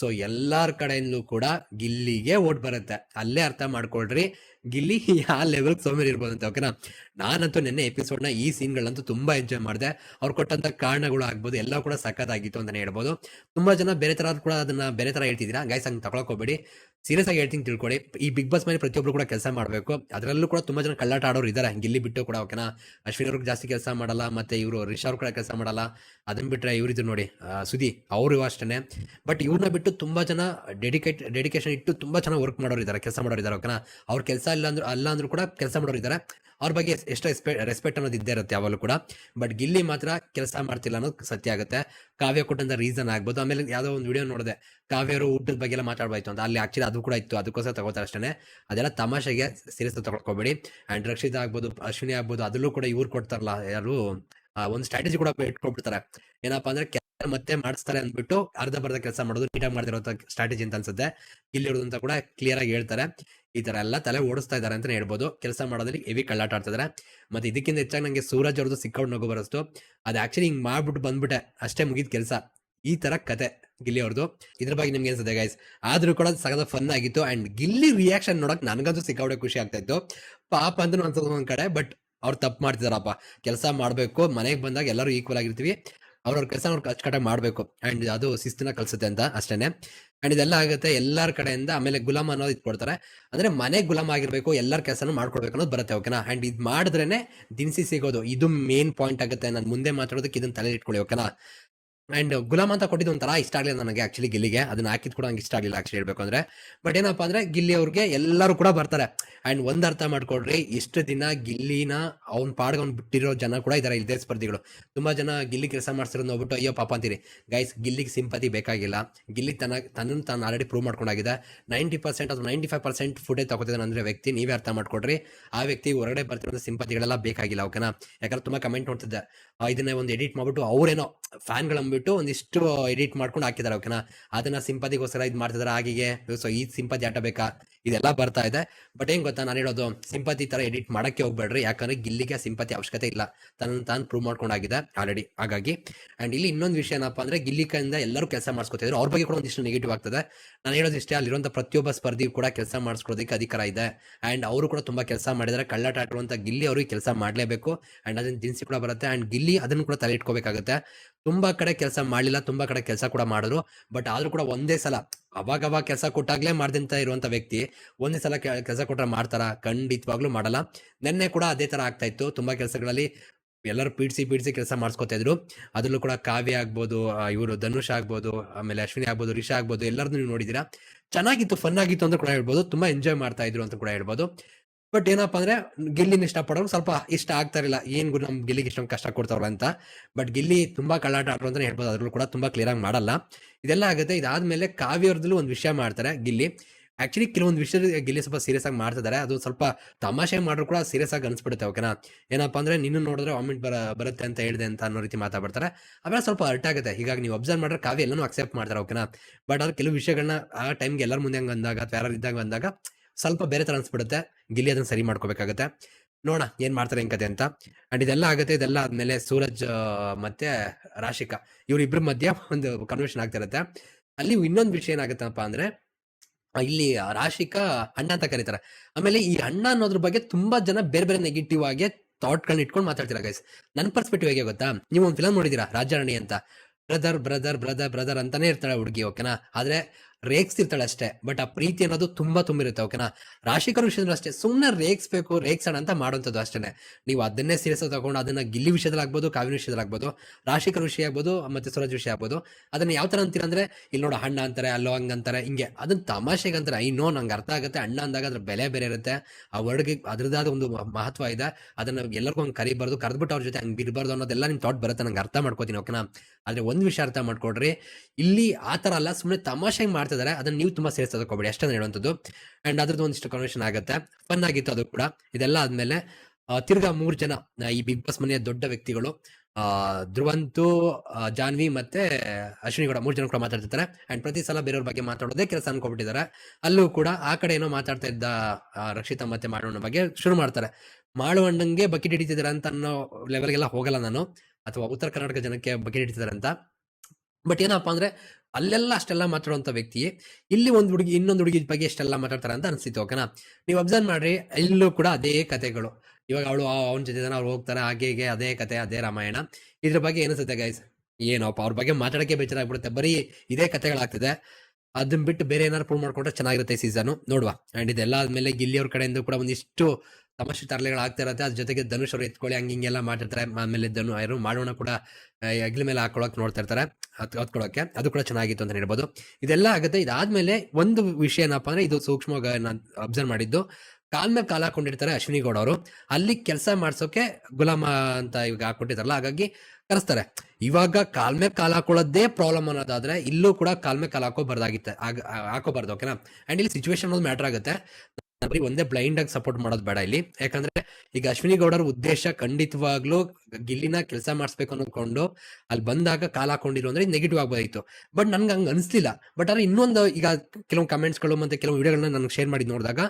ಸೊ ಎಲ್ಲಾರ್ ಕಡೆಯಿಂದಲೂ ಕೂಡ ಗಿಲ್ಲಿಗೆ ಓಟ್ ಬರುತ್ತೆ. ಅಲ್ಲೇ ಅರ್ಥ ಮಾಡ್ಕೊಳ್ರಿ. ಗಿಲ್ಲಿ ಯಾವ ಲೆವೆಲ್ ಸೋಮೇರಿ ಇರ್ಬೋದು ಅಂತ ಓಕೆನಾ ನಾನಂತೂ ನಿನ್ನೆ ಎಪಿಸೋಡ್ನ ಈ ಸೀನ್ಗಳಂತೂ ತುಂಬಾ ಎಂಜಾಯ್ ಮಾಡಿದೆ. ಅವ್ರು ಕೊಟ್ಟಂತ ಕಾರಣಗಳು ಆಗ್ಬೋದು ಎಲ್ಲ ಕೂಡ ಸಕ್ಕತ್ತಾಗಿತ್ತು ಅಂತಾನೆ ಹೇಳ್ಬೋದು. ತುಂಬಾ ಜನ ಬೇರೆ ತರ ಕೂಡ ಅದನ್ನ ಬೇರೆ ತರ ಹೇಳ್ತಿದ್ದೀರಾ? ಗೈಸ್ ಹಂಗೆ ತಗೊಳಕ್ ಹೋಗ್ಬೇಡಿ. ಸೀರಿಯಸ್ ಆಗಿ ಹೇಳ್ತೀನಿ ತಿಳ್ಕೊಳ್ಳಿ ಈ ಬಿಗ್ ಬಾಸ್ ಮೇಲೆ ಪ್ರತಿಯೊಬ್ರು ಕೂಡ ಕೆಲಸ ಮಾಡಬೇಕು. ಅದರಲ್ಲೂ ಕೂಡ ತುಂಬಾ ಜನ ಕಳ್ಳಾಟ ಆಡೋರು ಇದ್ದಾರೆ ಗಿಲ್ಲಿ ಬಿಟ್ಟು ಕೂಡ ಓಕೆನಾ? ಅಶ್ವಿನ್ ಅವ್ರಿಗೆ ಜಾಸ್ತಿ ಕೆಲಸ ಮಾಡಲ್ಲ, ಮತ್ತೆ ಇವರು ರಿಷಾ ಕೂಡ ಕೆಲಸ ಮಾಡಲ್ಲ. ಅದನ್ನ ಬಿಟ್ರೆ ಇವರಿದ್ರು ನೋಡಿ ಸುದಿ ಅವರು ಅಷ್ಟೇ ಬಟ್ ಇವ್ರನ್ನ ಬಿಟ್ಟು ತುಂಬಾ ಜನ ಡೆಡಿಕೇಟ್ ಡೆಡಿಕೇಶನ್ ಇಟ್ಟು ತುಂಬಾ ಚೆನ್ನಾಗಿ ವರ್ಕ್ ಮಾಡೋರು ಇದ್ದಾರೆ ಕೆಲಸ ಮಾಡೋರು ಇದ್ದಾರೆ ಓಕೆನಾ? ಅವ್ರ ಕೆಲಸ ಇಲ್ಲ ಅಂದ್ರೂ, ಅಲ್ಲ ಅಂದ್ರೂ ಕೂಡ ಕೆಲಸ ಮಾಡೋರು ಇದ್ದಾರೆ ಅವ್ರ ಬಗ್ಗೆ ಎಷ್ಟು ರೆಸ್ಪೆಕ್ಟ್ ಅನ್ನೋದು ಇದ್ದೇ ಇರುತ್ತೆ ಯಾವಾಗಲೂ ಕೂಡ. ಬಟ್ ಗಿಲ್ಲಿ ಮಾತ್ರ ಕೆಲಸ ಮಾಡ್ತಿಲ್ಲ ಅನ್ನೋದು ಸತ್ಯ ಆಗುತ್ತೆ. ಕಾವ್ಯ ಕೊಟ್ಟಂತ ರೀಸನ್ ಆಗ್ಬೋದು. ಆಮೇಲೆ ಯಾವುದೋ ಒಂದು ವಿಡಿಯೋ ನೋಡಿದೆ. ಕಾವ್ಯರು ಊಟದ ಬಗ್ಗೆ ಎಲ್ಲ ಮಾತಾಡ್ಬಾಯ್ತು ಅಂತ. ಅಲ್ಲಿ ಆಕ್ಚುಲಿ ಅದು ಕೂಡ ಇತ್ತು. ಅದಕ್ಕೋಸ್ಕರ ತಗೋತಾರೆ ಅಷ್ಟೇ ಅದೆಲ್ಲ ತಮಾಷೆಗೆ ಸೀರಿಯಸ್ ತಗೊಳ್ಕೋಬೇಡಿ. ಅಂಡ್ ರಕ್ಷಿತ್ ಆಗ್ಬೋದು, ಅಶ್ವಿನಿ ಆಗ್ಬೋದು, ಅದರಲ್ಲೂ ಕೂಡ ಇವ್ರು ಕೊಡ್ತಾರಲ್ಲ ಯಾರು? ಒಂದು ಸ್ಟ್ರಾಟಜಿ ಕೂಡ ಇಟ್ಕೊಂಡ್ಬಿಡ್ತಾರೆ. ಏನಪ್ಪಾ ಅಂದ್ರೆ ಮತ್ತೆ ಮಾಡಿಸ್ತಾರೆ ಅಂದ್ಬಿಟ್ಟು ಅರ್ಧ ಬರ್ಧ ಕೆಲಸ ಮಾಡೋದು ನೀಟಾಗಿ ಮಾಡ್ತಿರೋ ಸ್ಟ್ರಾಟಜಿ ಅಂತ ಅನ್ಸುತ್ತೆ. ಇಲ್ಲಿ ಅಂತ ಕೂಡ ಕ್ಲಿಯರ್ ಆಗಿ ಹೇಳ್ತಾರೆ. ಈ ತರ ಎಲ್ಲ ತಲೆ ಓಡಿಸ್ತಾ ಇದಾರೆ ಅಂತಾನೆ ಹೇಳ್ಬೋದು. ಕೆಲಸ ಮಾಡೋದ್ರಲ್ಲಿ ಹೆವಿ ಕಳ್ಳಾಟ ಆಡ್ತಿದಾರೆ. ಮತ್ತೆ ಇದಕ್ಕಿಂತ ಹೆಚ್ಚಾಗಿ ನಂಗೆ ಸೂರಜ್ ಅವ್ರದ್ದು ಸಿಕ್ಕೊಂಡು ನಗು ಬರಸ್ತು ಅದು ಆಕ್ಚುಲಿ ಹಿಂಗ್ ಮಾಡ್ಬಿಟ್ಟು ಬಂದ್ಬಿಟ್ಟೆ. ಅಷ್ಟೇ ಮುಗಿದ ಕೆಲಸ. ಈ ತರ ಕತೆ ಗಿಲ್ಲಿ ಅವ್ರದ್ದು. ಇದ್ರ ಬಗ್ಗೆ ನಿಮ್ಗೆ ಅನ್ಸುತ್ತೆ ಗೈಸ್ ಆದ್ರೂ ಕೂಡ ಸಗದ ಫನ್ ಆಗಿತ್ತು ಅಂಡ್ ಗಿಲ್ಲಿ ರಿಯಾಕ್ಷನ್ ನೋಡಕ್ ನನಗಂತೂ ಸಿಕ್ಕಾಪಟ್ಟೆ ಖುಷಿ ಆಗ್ತಾ ಇತ್ತು. ಪಾಪ ಅಂತ ಅನ್ಸೋದು ಒಂದ್ ಕಡೆ ಬಟ್ ಅವ್ರು ತಪ್ಪು ಮಾಡ್ತಿದಾರಪ್ಪ. ಕೆಲಸ ಮಾಡ್ಬೇಕು, ಮನೆಗೆ ಬಂದಾಗ ಎಲ್ಲರೂ ಈಕ್ವಲ್ ಆಗಿರ್ತೀವಿ. ಅವ್ರವ್ರ ಕೆಲಸ ಅವ್ರು ಅಚ್ಚುಕಟ್ಟಾಗಿ ಮಾಡಬೇಕು. ಅಂಡ್ ಅದು ಶಿಸ್ತಿನ ಕಲ್ಸುತ್ತೆ ಅಂತ ಅಷ್ಟೇನೆ. ಅಂಡ್ ಇದೆಲ್ಲ ಆಗುತ್ತೆ ಎಲ್ಲರ ಕಡೆಯಿಂದ ಆಮೇಲೆ ಗುಲಾಮ್ ಅನ್ನೋದು ಇಟ್ಕೊಡ್ತಾರೆ. ಅಂದ್ರೆ ಮನೆ ಗುಲಾಮ್ ಆಗಿರ್ಬೇಕು, ಎಲ್ಲರ ಕೆಲಸನೂ ಮಾಡ್ಕೊಡ್ಬೇಕು ಅನ್ನೋದು ಬರುತ್ತೆ ಓಕೆನಾ ಅಂಡ್ ಇದು ಮಾಡಿದ್ರೇನೆ ದಿನಸಿ ಸಿಗೋದು. ಇದು ಮೇನ್ ಪಾಯಿಂಟ್ ಆಗುತ್ತೆ ನಾನು ಮುಂದೆ ಮಾತಾಡೋದಕ್ಕೆ ಇದನ್ನ ತಲೆ ಇಟ್ಕೊಳ್ಳಿ ಓಕೆನಾ ಅಂಡ್ ಗುಲಾಮ್ ಅಂತ ಕೊಟ್ಟಿದ್ದು ಒಂಥರ ಇಷ್ಟ ಆಗಲಿಲ್ಲ ನನಗೆ ಆಕ್ಚುಲಿ ಗಿಲ್ಲಿಗೆ. ಅದನ್ನ ಹಾಕಿದ್ ಕೂಡ ನಂಗೆ ಇಷ್ಟ ಆಗಲಿಲ್ಲ ಆಕ್ಚುಲಿ ಹೇಳ್ಬೇಕು ಅಂದ್ರೆ. ಬಟ್ ಏನಪ್ಪಾ ಅಂದ್ರೆ ಗಿಲ್ಲಿ ಅವ್ರಿಗೆ ಎಲ್ಲರೂ ಕೂಡ ಬರ್ತಾರೆ. ಅಂಡ್ ಒಂದ್ ಅರ್ಥ ಮಾಡ್ಕೊಡ್ರಿ ಇಷ್ಟು ದಿನ ಗಿಲ್ಲಿನ ಅವ್ನ ಪಾಡ್ಗೆ ಅವ್ನು ಬಿಟ್ಟಿರೋ ಜನ ಕೂಡ ಇದಾರೆ ಇದೇ ಸ್ಪರ್ಧಿಗಳು. ತುಂಬಾ ಜನ ಗಿಲ್ಲಿ ಕೆಲಸ ಮಾಡ್ಸಿರೋದು ನೋಡ್ಬಿಟ್ಟು ಅಯ್ಯೋ ಪಾಪ ಅಂತೀರಿ. ಗೈಸ್ ಗಿಲ್ಲಿಗೆ ಸಿಂಪತಿ ಬೇಕಾಗಿಲ್ಲ. ಗಿಲ್ಲಿ ತನ್ನ ತನ್ನನ್ನು ತಾನು ಆಲ್ರೆಡಿ ಪ್ರೂವ್ ಮಾಡ್ಕೊಂಡಾಗಿದೆ. ನೈಂಟಿ ಪರ್ಸೆಂಟ್ ಅಥವಾ ನೈಂಟಿ ಫೈವ್ ಪರ್ಸೆಂಟ್ ಫುಟೇಜ್ ತಗೋತಿದ್ದಾನೆ ಅಂದ್ರೆ ವ್ಯಕ್ತಿ, ನೀವೇ ಅರ್ಥ ಮಾಡ್ಕೊಡ್ರಿ. ಆ ವ್ಯಕ್ತಿ ಹೊರಗಡೆ ಬರ್ತಿರೋ ಸಿಂಪತಿಗಳೆಲ್ಲ ಬೇಕಾಗಿಲ್ಲ ಓಕೆನಾ ಯಾಕಂದ್ರೆ ತುಂಬಾ ಕಮೆಂಟ್ ನೋಡ್ತಿದ್ದೆ. ಇದನ್ನ ಒಂದು ಎಡಿಟ್ ಮಾಡ್ಬಿಟ್ಟು ಅವರೇನೋ ಫ್ಯಾನ್ಗಳು ಅಂದ್ಬಿಟ್ಟು ಒಂದಿಷ್ಟು ಎಡಿಟ್ ಮಾಡ್ಕೊಂಡು ಹಾಕಿದ್ದಾರೆ ಓಕೆನಾ ಅದನ್ನ ಸಿಂಪತಿಗೋಸ್ಕರ ಇದು ಮಾಡ್ತಿದಾರೆ ಆಗಿಗೆ ಸೊ ಈ ಸಿಂಪತಿ ಆಟ ಬೇಕಾ? ಇದೆಲ್ಲ ಬರ್ತಾ ಇದೆ. ಬಟ್ ಏನ್ ಗೊತ್ತಾ, ನಾನು ಹೇಳೋದು, ಸಿಂಪತಿ ತರ ಎಡಿಟ್ ಮಾಡಕ್ಕೆ ಹೋಗ್ಬೇಡ್ರಿ. ಯಾಕಂದ್ರೆ ಗಿಲ್ಲಿಗೆ ಸಿಂಪತಿ ಅವಶ್ಯಕತೆ ಇಲ್ಲ. ತನ್ನ ತಾನು ಪ್ರೂವ್ ಮಾಡ್ಕೊಂಡಾಗಿದೆ ಆಲ್ರೆಡಿ ಹಾಗಾಗಿ ಅಂಡ್ ಇಲ್ಲಿ ಇನ್ನೊಂದು ವಿಷಯ ಏನಪ್ಪಾ ಅಂದ್ರೆ, ಗಿಲ್ಲಿ ಕೈಯಿಂದ ಎಲ್ಲರೂ ಕೆಲಸ ಮಾಡಿಸ್ಕೊತಿದ್ರು. ಅವ್ರ ಬಗ್ಗೆ ಕೂಡ ಒಂದಿಷ್ಟು ನೆಗೆಟಿವ್ ಆಗ್ತದೆ. ನಾನು ಹೇಳೋದು ಇಷ್ಟೇ, ಅಲ್ಲಿರುವಂತ ಪ್ರತಿಯೊಬ್ಬ ಸ್ಪರ್ಧಿ ಕೂಡ ಕೆಲಸ ಮಾಡಿಸ್ಕೊಳೋದಕ್ಕೆ ಅಧಿಕಾರ ಇದೆ. ಅಂಡ್ ಅವರು ಕೂಡ ತುಂಬಾ ಕೆಲಸ ಮಾಡಿದರೆ. ಕಳ್ಳಾಟ ಆಡುವಂತ ಗಿಲ್ಲಿ ಅವ್ರಿಗೆ ಕೆಲಸ ಮಾಡಲೇಬೇಕು. ಅಂಡ್ ಅದನ್ನ ದಿನಸಿ ಕೂಡ ಬರುತ್ತೆ. ಅಂಡ್ ಗಿಲ್ಲಿ ಅದನ್ನು ಕೂಡ ತಲೆ ಇಟ್ಕೋಬೇಕಾಗುತ್ತೆ. ತುಂಬಾ ಕಡೆ ಕೆಲಸ ಮಾಡಲಿಲ್ಲ, ತುಂಬಾ ಕಡೆ ಕೆಲಸ ಕೂಡ ಮಾಡಿದ್ರು. ಬಟ್ ಆದ್ರೂ ಕೂಡ ಒಂದೇ ಸಲ ಅವಾಗ ಅವಾಗ ಕೆಲಸ ಕೊಟ್ಟಾಗ್ಲೇ ಮಾಡ್ದಂತ ಇರುವಂತ ವ್ಯಕ್ತಿ ಒಂದೇ ಸಲ ಕೆಲಸ ಕೊಟ್ಟರೆ ಮಾಡ್ತಾರ? ಖಂಡಿತವಾಗ್ಲೂ ಮಾಡಲ್ಲ. ನಿನ್ನೆ ಕೂಡ ಅದೇ ತರ ಆಗ್ತಾ ಇತ್ತು. ತುಂಬಾ ಕೆಲಸಗಳಲ್ಲಿ ಎಲ್ಲರೂ ಪೀಡಿಸಿ ಪೀಡಿಸಿ ಕೆಲಸ ಮಾಡಿಸ್ಕೊತಾ ಇದ್ರು. ಅದ್ರಲ್ಲೂ ಕೂಡ ಕಾವ್ಯ ಆಗ್ಬೋದು ಇವರು ಧನುಷ್ ಆಗ್ಬೋದು, ಆಮೇಲೆ ಅಶ್ವಿನಿ ಆಗ್ಬೋದು, ರಿಷಾ ಆಗ್ಬೋದು ಎಲ್ಲರನ್ನೂ ನೀವು ನೋಡಿದೀರಾ ಚೆನ್ನಾಗಿತ್ತು ಫನ್ ಆಗಿತ್ತು ಅಂತ ಕೂಡ ಹೇಳ್ಬೋದು. ತುಂಬಾ ಎಂಜಾಯ್ ಮಾಡ್ತಾ ಇದ್ರು ಅಂತ ಕೂಡ ಹೇಳ್ಬೋದು. ಬಟ್ ಏನಪ್ಪ ಅಂದ್ರೆ, ಗಿಲ್ಲಿನ ಇಷ್ಟಪಡೋರು ಸ್ವಲ್ಪ ಇಷ್ಟ ಆಗ್ತಾ ಇರಲಿಲ್ಲ. ಏನ್ ನಮ್ ಗಿಲ್ಲಿಗೆ ಇಷ್ಟೊಂದು ಕಷ್ಟ ಕೊಡ್ತಾವ್ರ ಅಂತ. ಬಟ್ ಗಿಲ್ಲಿ ತುಂಬಾ ಕಳ್ಳಾಟ ಆಡ್ರು ಅಂತ ಹೇಳ್ಬೋದು. ಅದ್ರಲ್ಲೂ ಕೂಡ ತುಂಬಾ ಕ್ಲಿಯರ್ ಆಗಿ ಮಾಡಲ್ಲ. ಇದೆಲ್ಲ ಆಗುತ್ತೆ. ಇದಾದ್ಮೇಲೆ ಕಾವ್ಯವ್ರದಲ್ಲೂ ಒಂದು ವಿಷಯ ಮಾಡ್ತಾರೆ ಗಿಲ್ಲಿ. ಆಕ್ಚುಲಿ ಕೆಲವೊಂದು ವಿಷಯ ಗಿಲ್ಲಿ ಸ್ವಲ್ಪ ಸೀರಿಯಸ್ ಆಗಿ ಮಾಡ್ತಿದ್ದಾರೆ ಅದು ಸ್ವಲ್ಪ ತಮಾಷೆ ಮಾಡ್ರು ಕೂಡ ಸೀರಿಯಸ್ ಆಗಿ ಅನ್ಸ್ಬಿಡುತ್ತೆ ಓಕೆನಾ ಏನಪ್ಪ ಅಂದ್ರೆ ನಿನ್ನ ನೋಡಿದ್ರೆ ವಾಮಿಟ್ ಬರ, ಬರುತ್ತೆ ಅಂತ ಹೇಳಿದೆ ಅಂತ ಅನ್ನೋ ರೀತಿ ಮಾತಾಡ್ತಾರೆ ಆಮೇಲೆ ಸ್ವಲ್ಪ ಅರ್ಟ್ ಆಗುತ್ತೆ. ಹೀಗಾಗಿ ನೀವು ಅಬ್ಸರ್ವ್ ಮಾಡಿದ್ರೆ ಕಾವ್ಯ ಎಲ್ಲನೂ ಅಕ್ಸೆಪ್ಟ್ ಮಾಡ್ತಾರೆ ಓಕೆನಾ ಬಟ್ ಅದು ಕೆಲವು ವಿಷಯಗಳನ್ನ ಆ ಟೈಮ್ಗೆ ಎಲ್ಲರ ಮುಂದೆ ಹಂಗೆ ಅಂದಾಗ ಅಥವಾ ಯಾರು ಇದ್ದಾಗ ಬಂದಾಗ ಸ್ವಲ್ಪ ಬೇರೆ ತರ ಅನ್ಸ್ಬಿಡುತ್ತೆ. ಗಿಲ್ಲಿ ಅದನ್ನ ಸರಿ ಮಾಡ್ಕೋಬೇಕಾಗತ್ತೆ. ನೋಡೋಣ ಏನ್ ಮಾಡ್ತಾರೆ ಹೆಂಗ್ ಕತೆ ಅಂತ. ಅಂಡ್ ಇದೆಲ್ಲ ಆಗುತ್ತೆ, ಇದೆಲ್ಲ ಆದ್ಮೇಲೆ ಸೂರಜ್ ಮತ್ತು ರಾಶಿಕಾ ಇವ್ರಿಬ್ರ ಮಧ್ಯ ಒಂದು ಕನ್ವರ್ಷನ್ ಇರುತ್ತೆ. ಅಲ್ಲಿ ಇನ್ನೊಂದು ವಿಷಯ ಏನಾಗುತ್ತಪ್ಪ ಅಂದ್ರೆ ಇಲ್ಲಿ ರಾಶಿಕಾ ಅಣ್ಣ ಅಂತ ಕರೀತಾರೆ. ಆಮೇಲೆ ಈ ಅಣ್ಣ ಅನ್ನೋದ್ರ ಬಗ್ಗೆ ತುಂಬಾ ಜನ ಬೇರೆ ಬೇರೆ ನೆಗೆಟಿವ್ ಆಗಿ ಥಾಟ್ಗಳನ್ನ ಇಟ್ಕೊಂಡು ಮಾತಾಡ್ತೀರಾ ಗೈಸ್ ನನ್ನ ಪರ್ಸ್ಪೆಕ್ಟಿವ್ ಹೇಗೆ ಗೊತ್ತಾ? ನೀವು ಒಂದು ಫಿಲಮ್ ನೋಡಿದೀರಾ, ರಾಜಾರಾಣಿ ಅಂತ? ಬ್ರದರ್ ಬ್ರದರ್ ಬ್ರದರ್ ಬ್ರದರ್ ಅಂತಾನೆ ಇರ್ತಾಳೆ ಹುಡುಗಿ ಓಕೆನಾ ಆದ್ರೆ ರೇಗ್ಸ್ತಿರ್ತಾಳೆ ಅಷ್ಟೇ ಬಟ್ ಆ ಪ್ರೀತಿ ಅನ್ನೋದು ತುಂಬಾ ತುಂಬಿರುತ್ತೆ ಓಕೆನಾ ರಾಶಿಕರ ವಿಷಯದಲ್ಲೂ ಅಷ್ಟೇ ಸುಮ್ಮನೆ ರೇಗ್ಸ್ಬೇಕು, ರೇಗ್ಸೋಣ ಅಂತ ಮಾಡುವಂಥದ್ದು ಅಷ್ಟೇ ನೀವು ಅದನ್ನೇ ಸೀರಿಯಸ್ ತಗೊಂಡು ಅದನ್ನ ಗಿಲ್ಲಿ ವಿಷಯದಲ್ಲಿ ಆಗ್ಬೋದು ಕಾವಿನ ವಿಷಯದಲ್ಲಿ ಆಗ್ಬೋದು ರಾಶಿಕರ ವಿಷಯ ಆಗ್ಬೋದು, ಮತ್ತೆ ಸ್ವರಾಜ್ ವಿಷಯ ಆಗ್ಬೋದು, ಅದನ್ನ ಯಾವ ತರ ಅಂತೀರ ಅಂದ್ರೆ ಇಲ್ಲಿ ನೋಡು ಅಣ್ಣ ಅಂತಾರೆ, ಅಲ್ಲೋ ಅಂತಾರೆ, ಹಿಂಗೆ. ಅದನ್ನ ತಮಾಷೆಗೆ ಅಂತಾರೆ, ಐ ನೋ ನಂಗೆ ಅರ್ಥ ಆಗುತ್ತೆ, ಅಣ್ಣ ಅಂದಾಗ ಅದ್ರ ಬೆಲೆ ಬೇರೆ ಇರುತ್ತೆ. ಆ ವರ್ಡ್ಗೆ ಅದ್ರದ್ದಾದ ಒಂದು ಮಹತ್ವ ಇದೆ, ಅದನ್ನ ಎಲ್ಲರಿಗೂ ಹಂಗೆ ಕರಿಬಾರ್ದು, ಕರೆದ್ಬಿಟ್ಟು ಅವ್ರ ಜೊತೆ ಹಂಗೆ ಇರಬಾರ್ದು ಅನ್ನೋದೆಲ್ಲ ನಿಮ್ ಥಾಟ್ ಬರುತ್ತೆ, ನಂಗೆ ಅರ್ಥ ಮಾಡ್ಕೋತೀನಿ ಓಕೆನಾ ಆದ್ರೆ ಒಂದ್ ವಿಷಯ ಅರ್ಥ ಮಾಡ್ಕೊಡ್ರಿ ಇಲ್ಲಿ ಆ ತರ ಅಲ್ಲ ಸುಮ್ಮನೆ ತಮಾಷೆಗೆ ಮಾಡ್ತಿದ್ದಾರೆ. ಅದನ್ನ ನೀವು ತುಂಬಾ ಸೇರಿಸ್ ತಗೋಬೇಡಿ ಅಷ್ಟೇ ಹೇಳುವಂಥದ್ದು. ಅಂಡ್ ಅದ್ರದ್ದು ಒಂದಿಷ್ಟು ಕನ್ವರ್ಷನ್ ಆಗುತ್ತೆ. ಫನ್ ಆಗಿತ್ತು ಅದು ಕೂಡ. ಇದೆಲ್ಲ ಆದ್ಮೇಲೆ ತಿರ್ಗಾ ಮೂರ್ ಜನ ಈ ಬಿಗ್ ಬಾಸ್ ಮನೆಯ ದೊಡ್ಡ ವ್ಯಕ್ತಿಗಳು ಧ್ರುವಂತು ಜಾನ್ವಿ ಮತ್ತೆ ಅಶ್ವಿನಿ ಕೂಡ ಮೂರ್ ಜನ ಕೂಡ ಮಾತಾಡ್ತಿರ್ತಾರೆ. ಅಂಡ್ ಪ್ರತಿ ಸಲ ಬೇರೆಯವ್ರ ಬಗ್ಗೆ ಮಾತಾಡೋದೇ ಕೆಲಸ ಅನ್ಕೊಬಿಟ್ಟಿದ್ದಾರೆ. ಅಲ್ಲೂ ಕೂಡ ಆ ಕಡೆ ಏನೋ ಮಾತಾಡ್ತಾ ಇದ್ದ ರಕ್ಷಿತಾ ಮತ್ತೆ ಮಾಡೋಣ ಬಗ್ಗೆ ಶುರು ಮಾಡ್ತಾರೆ. ಮಾಡುವಣ್ಣಂಗೆ ಬಕೆಟ್ ಹಿಡಿತಿದ್ದಾರೆ ಅಂತ ಅನ್ನೋ ಲೆವೆಲ್ಗೆಲ್ಲ ಹೋಗಲ್ಲ ನಾನು. ಅಥವಾ ಉತ್ತರ ಕರ್ನಾಟಕ ಜನಕ್ಕೆ ಬಕೆಟ್ ಹಿಡಿತಿದ್ದಾರೆ ಅಂತ. ಬಟ್ ಏನಪ್ಪಾ ಅಂದ್ರೆ ಅಲ್ಲೆಲ್ಲ ಅಷ್ಟೆಲ್ಲ ಮಾತಾಡುವಂತ ವ್ಯಕ್ತಿ ಇಲ್ಲಿ ಒಂದು ಹುಡುಗಿ, ಇನ್ನೊಂದು ಹುಡುಗಿ ಬಗ್ಗೆ ಎಷ್ಟೆಲ್ಲ ಮಾತಾಡ್ತಾರೆ ಅಂತ ಅನ್ಸಿತ್ತು, ಓಕೆನಾ? ನೀವು ಅಬ್ಸರ್ವ್ ಮಾಡ್ರಿ, ಇಲ್ಲೂ ಕೂಡ ಅದೇ ಕತೆಗಳು. ಇವಾಗ ಅವಳು ಅವನ ಜೊತೆ ಅವ್ರು ಹೋಗ್ತಾರೆ, ಹಾಗೆ ಹೀಗೆ, ಅದೇ ಕತೆ, ಅದೇ ರಾಮಾಯಣ. ಇದ್ರ ಬಗ್ಗೆ ಏನಿಸುತ್ತೆ ಗೈಸ್ ಏನಪ್ಪ, ಅವ್ರ ಬಗ್ಗೆ ಮಾತಾಡಕ್ಕೆ ಬೇಜಾರಾಗ್ಬಿಡುತ್ತೆ. ಬರೀ ಇದೇ ಕತೆಗಳಾಗ್ತಿದೆ. ಅದನ್ನ ಬಿಟ್ಟು ಬೇರೆ ಏನಾರು ಪ್ರೂವ್ ಮಾಡ್ಕೊಂಡ್ರೆ ಚೆನ್ನಾಗಿರುತ್ತೆ ಸೀಸನ್ ನೋಡುವ. ಅಂಡ್ ಇದೆಲ್ಲ ಆದ್ಮೇಲೆ ಗಿಲ್ಲಿಯವ್ರ ಕಡೆಯಿಂದ ಕೂಡ ಒಂದಿಷ್ಟು ತಮಾಷೆ ತರಲೆಗಳು ಆಗ್ತಾ ಇರತ್ತೆ. ಅದ್ರ ಜೊತೆಗೆ ಧನುಷ್ ಅವರು ಎತ್ಕೊಳ್ಳಿ, ಹಂಗೆ ಹಿಂಗೆಲ್ಲ ಮಾಡಿರ್ತಾರೆ ಆಮೇಲೆ ಧನು ಯಾರು ಮಾಡೋಣ ಕೂಡ ಹೆಗ್ಲ ಮೇಲೆ ಹಾಕೊಳಕ್ ನೋಡ್ತಾ ಇರ್ತಾರೆ. ಹತ್, ಹತ್ಕೊಳಕ್ಕೆ. ಅದು ಕೂಡ ಚೆನ್ನಾಗಿತ್ತು ಅಂತ ಹೇಳ್ಬೋದು. ಇದೆಲ್ಲ ಆಗುತ್ತೆ. ಇದಾದ್ಮೇಲೆ ಒಂದು ವಿಷಯ ಏನಪ್ಪ ಅಂದ್ರೆ, ಇದು ಸೂಕ್ಷ್ಮವಾಗಿ ನಾನು ಅಬ್ಸರ್ವ್ ಮಾಡಿದ್ದು. ಕಾಲ್ ಮೇಲೆ ಕಾಲ್ ಹಾಕೊಂಡಿರ್ತಾರೆ ಅಶ್ವಿನಿ ಗೌಡ ಅವರು. ಅಲ್ಲಿ ಕೆಲಸ ಮಾಡ್ಸೋಕೆ ಗುಲಾಮ ಅಂತ ಇವಾಗ ಹಾಕೊಂಡಿದಾರಲ್ಲ ಹಾಗಾಗಿ ಕರೆಸ್ತಾರೆ. ಇವಾಗ ಕಾಲ್ ಮೇಲೆ ಕಾಲ್ ಹಾಕೊಳ್ಳೋದೇ ಪ್ರಾಬ್ಲಮ್ ಅನ್ನೋದಾದ್ರೆ, ಇಲ್ಲೂ ಕೂಡ ಕಾಲ್ ಮೇಲೆ ಕಾಲ್ ಹಾಕೋಬಾರ್ದಾಗಿತ್ತೆ ಹಾಕೋಬಾರ್ದು ಓಕೆನಾ ಅಂಡ್ ಇಲ್ಲಿ ಸಿಚುವೇಶನ್ ಒಂದು ಮ್ಯಾಟರ್ ಆಗುತ್ತೆ. ಬರೀ ಒಂದೇ ಬ್ಲೈಂಡ್ ಆಗಿ ಸಪೋರ್ಟ್ ಮಾಡೋದು ಬೇಡ ಇಲ್ಲಿ. ಯಾಕಂದ್ರೆ ಈಗ ಅಶ್ವಿನಿ ಗೌಡರ ಉದ್ದೇಶ ಖಂಡಿತವಾಗ್ಲೂ ಗಿಲ್ಲಿನ ಕೆಲಸ ಮಾಡಿಸ್ಬೇಕು ಅನ್ಕೊಂಡು ಅಲ್ಲಿ ಬಂದಾಗ ಕಾಲ ಹಾಕೊಂಡಿರೋ ಅಂದ್ರೆ ನೆಗೆಟಿವ್ ಆಗ್ಬೋದಾಯ್ತು ಬಟ್ ನನ್ಗೆ ಹಂಗ ಅನ್ಸ್ಲಿಲ್ಲ. ಬಟ್ ಆದ್ರೆ ಇನ್ನೊಂದು ಈಗ ಕೆಲವು ಕಮೆಂಟ್ಸ್ಗಳು ಮತ್ತೆ ಕೆಲವು ವಿಡಿಯೋಗಳನ್ನ ನನಗೆ ಶೇರ್ ಮಾಡಿ ನೋಡಿದಾಗ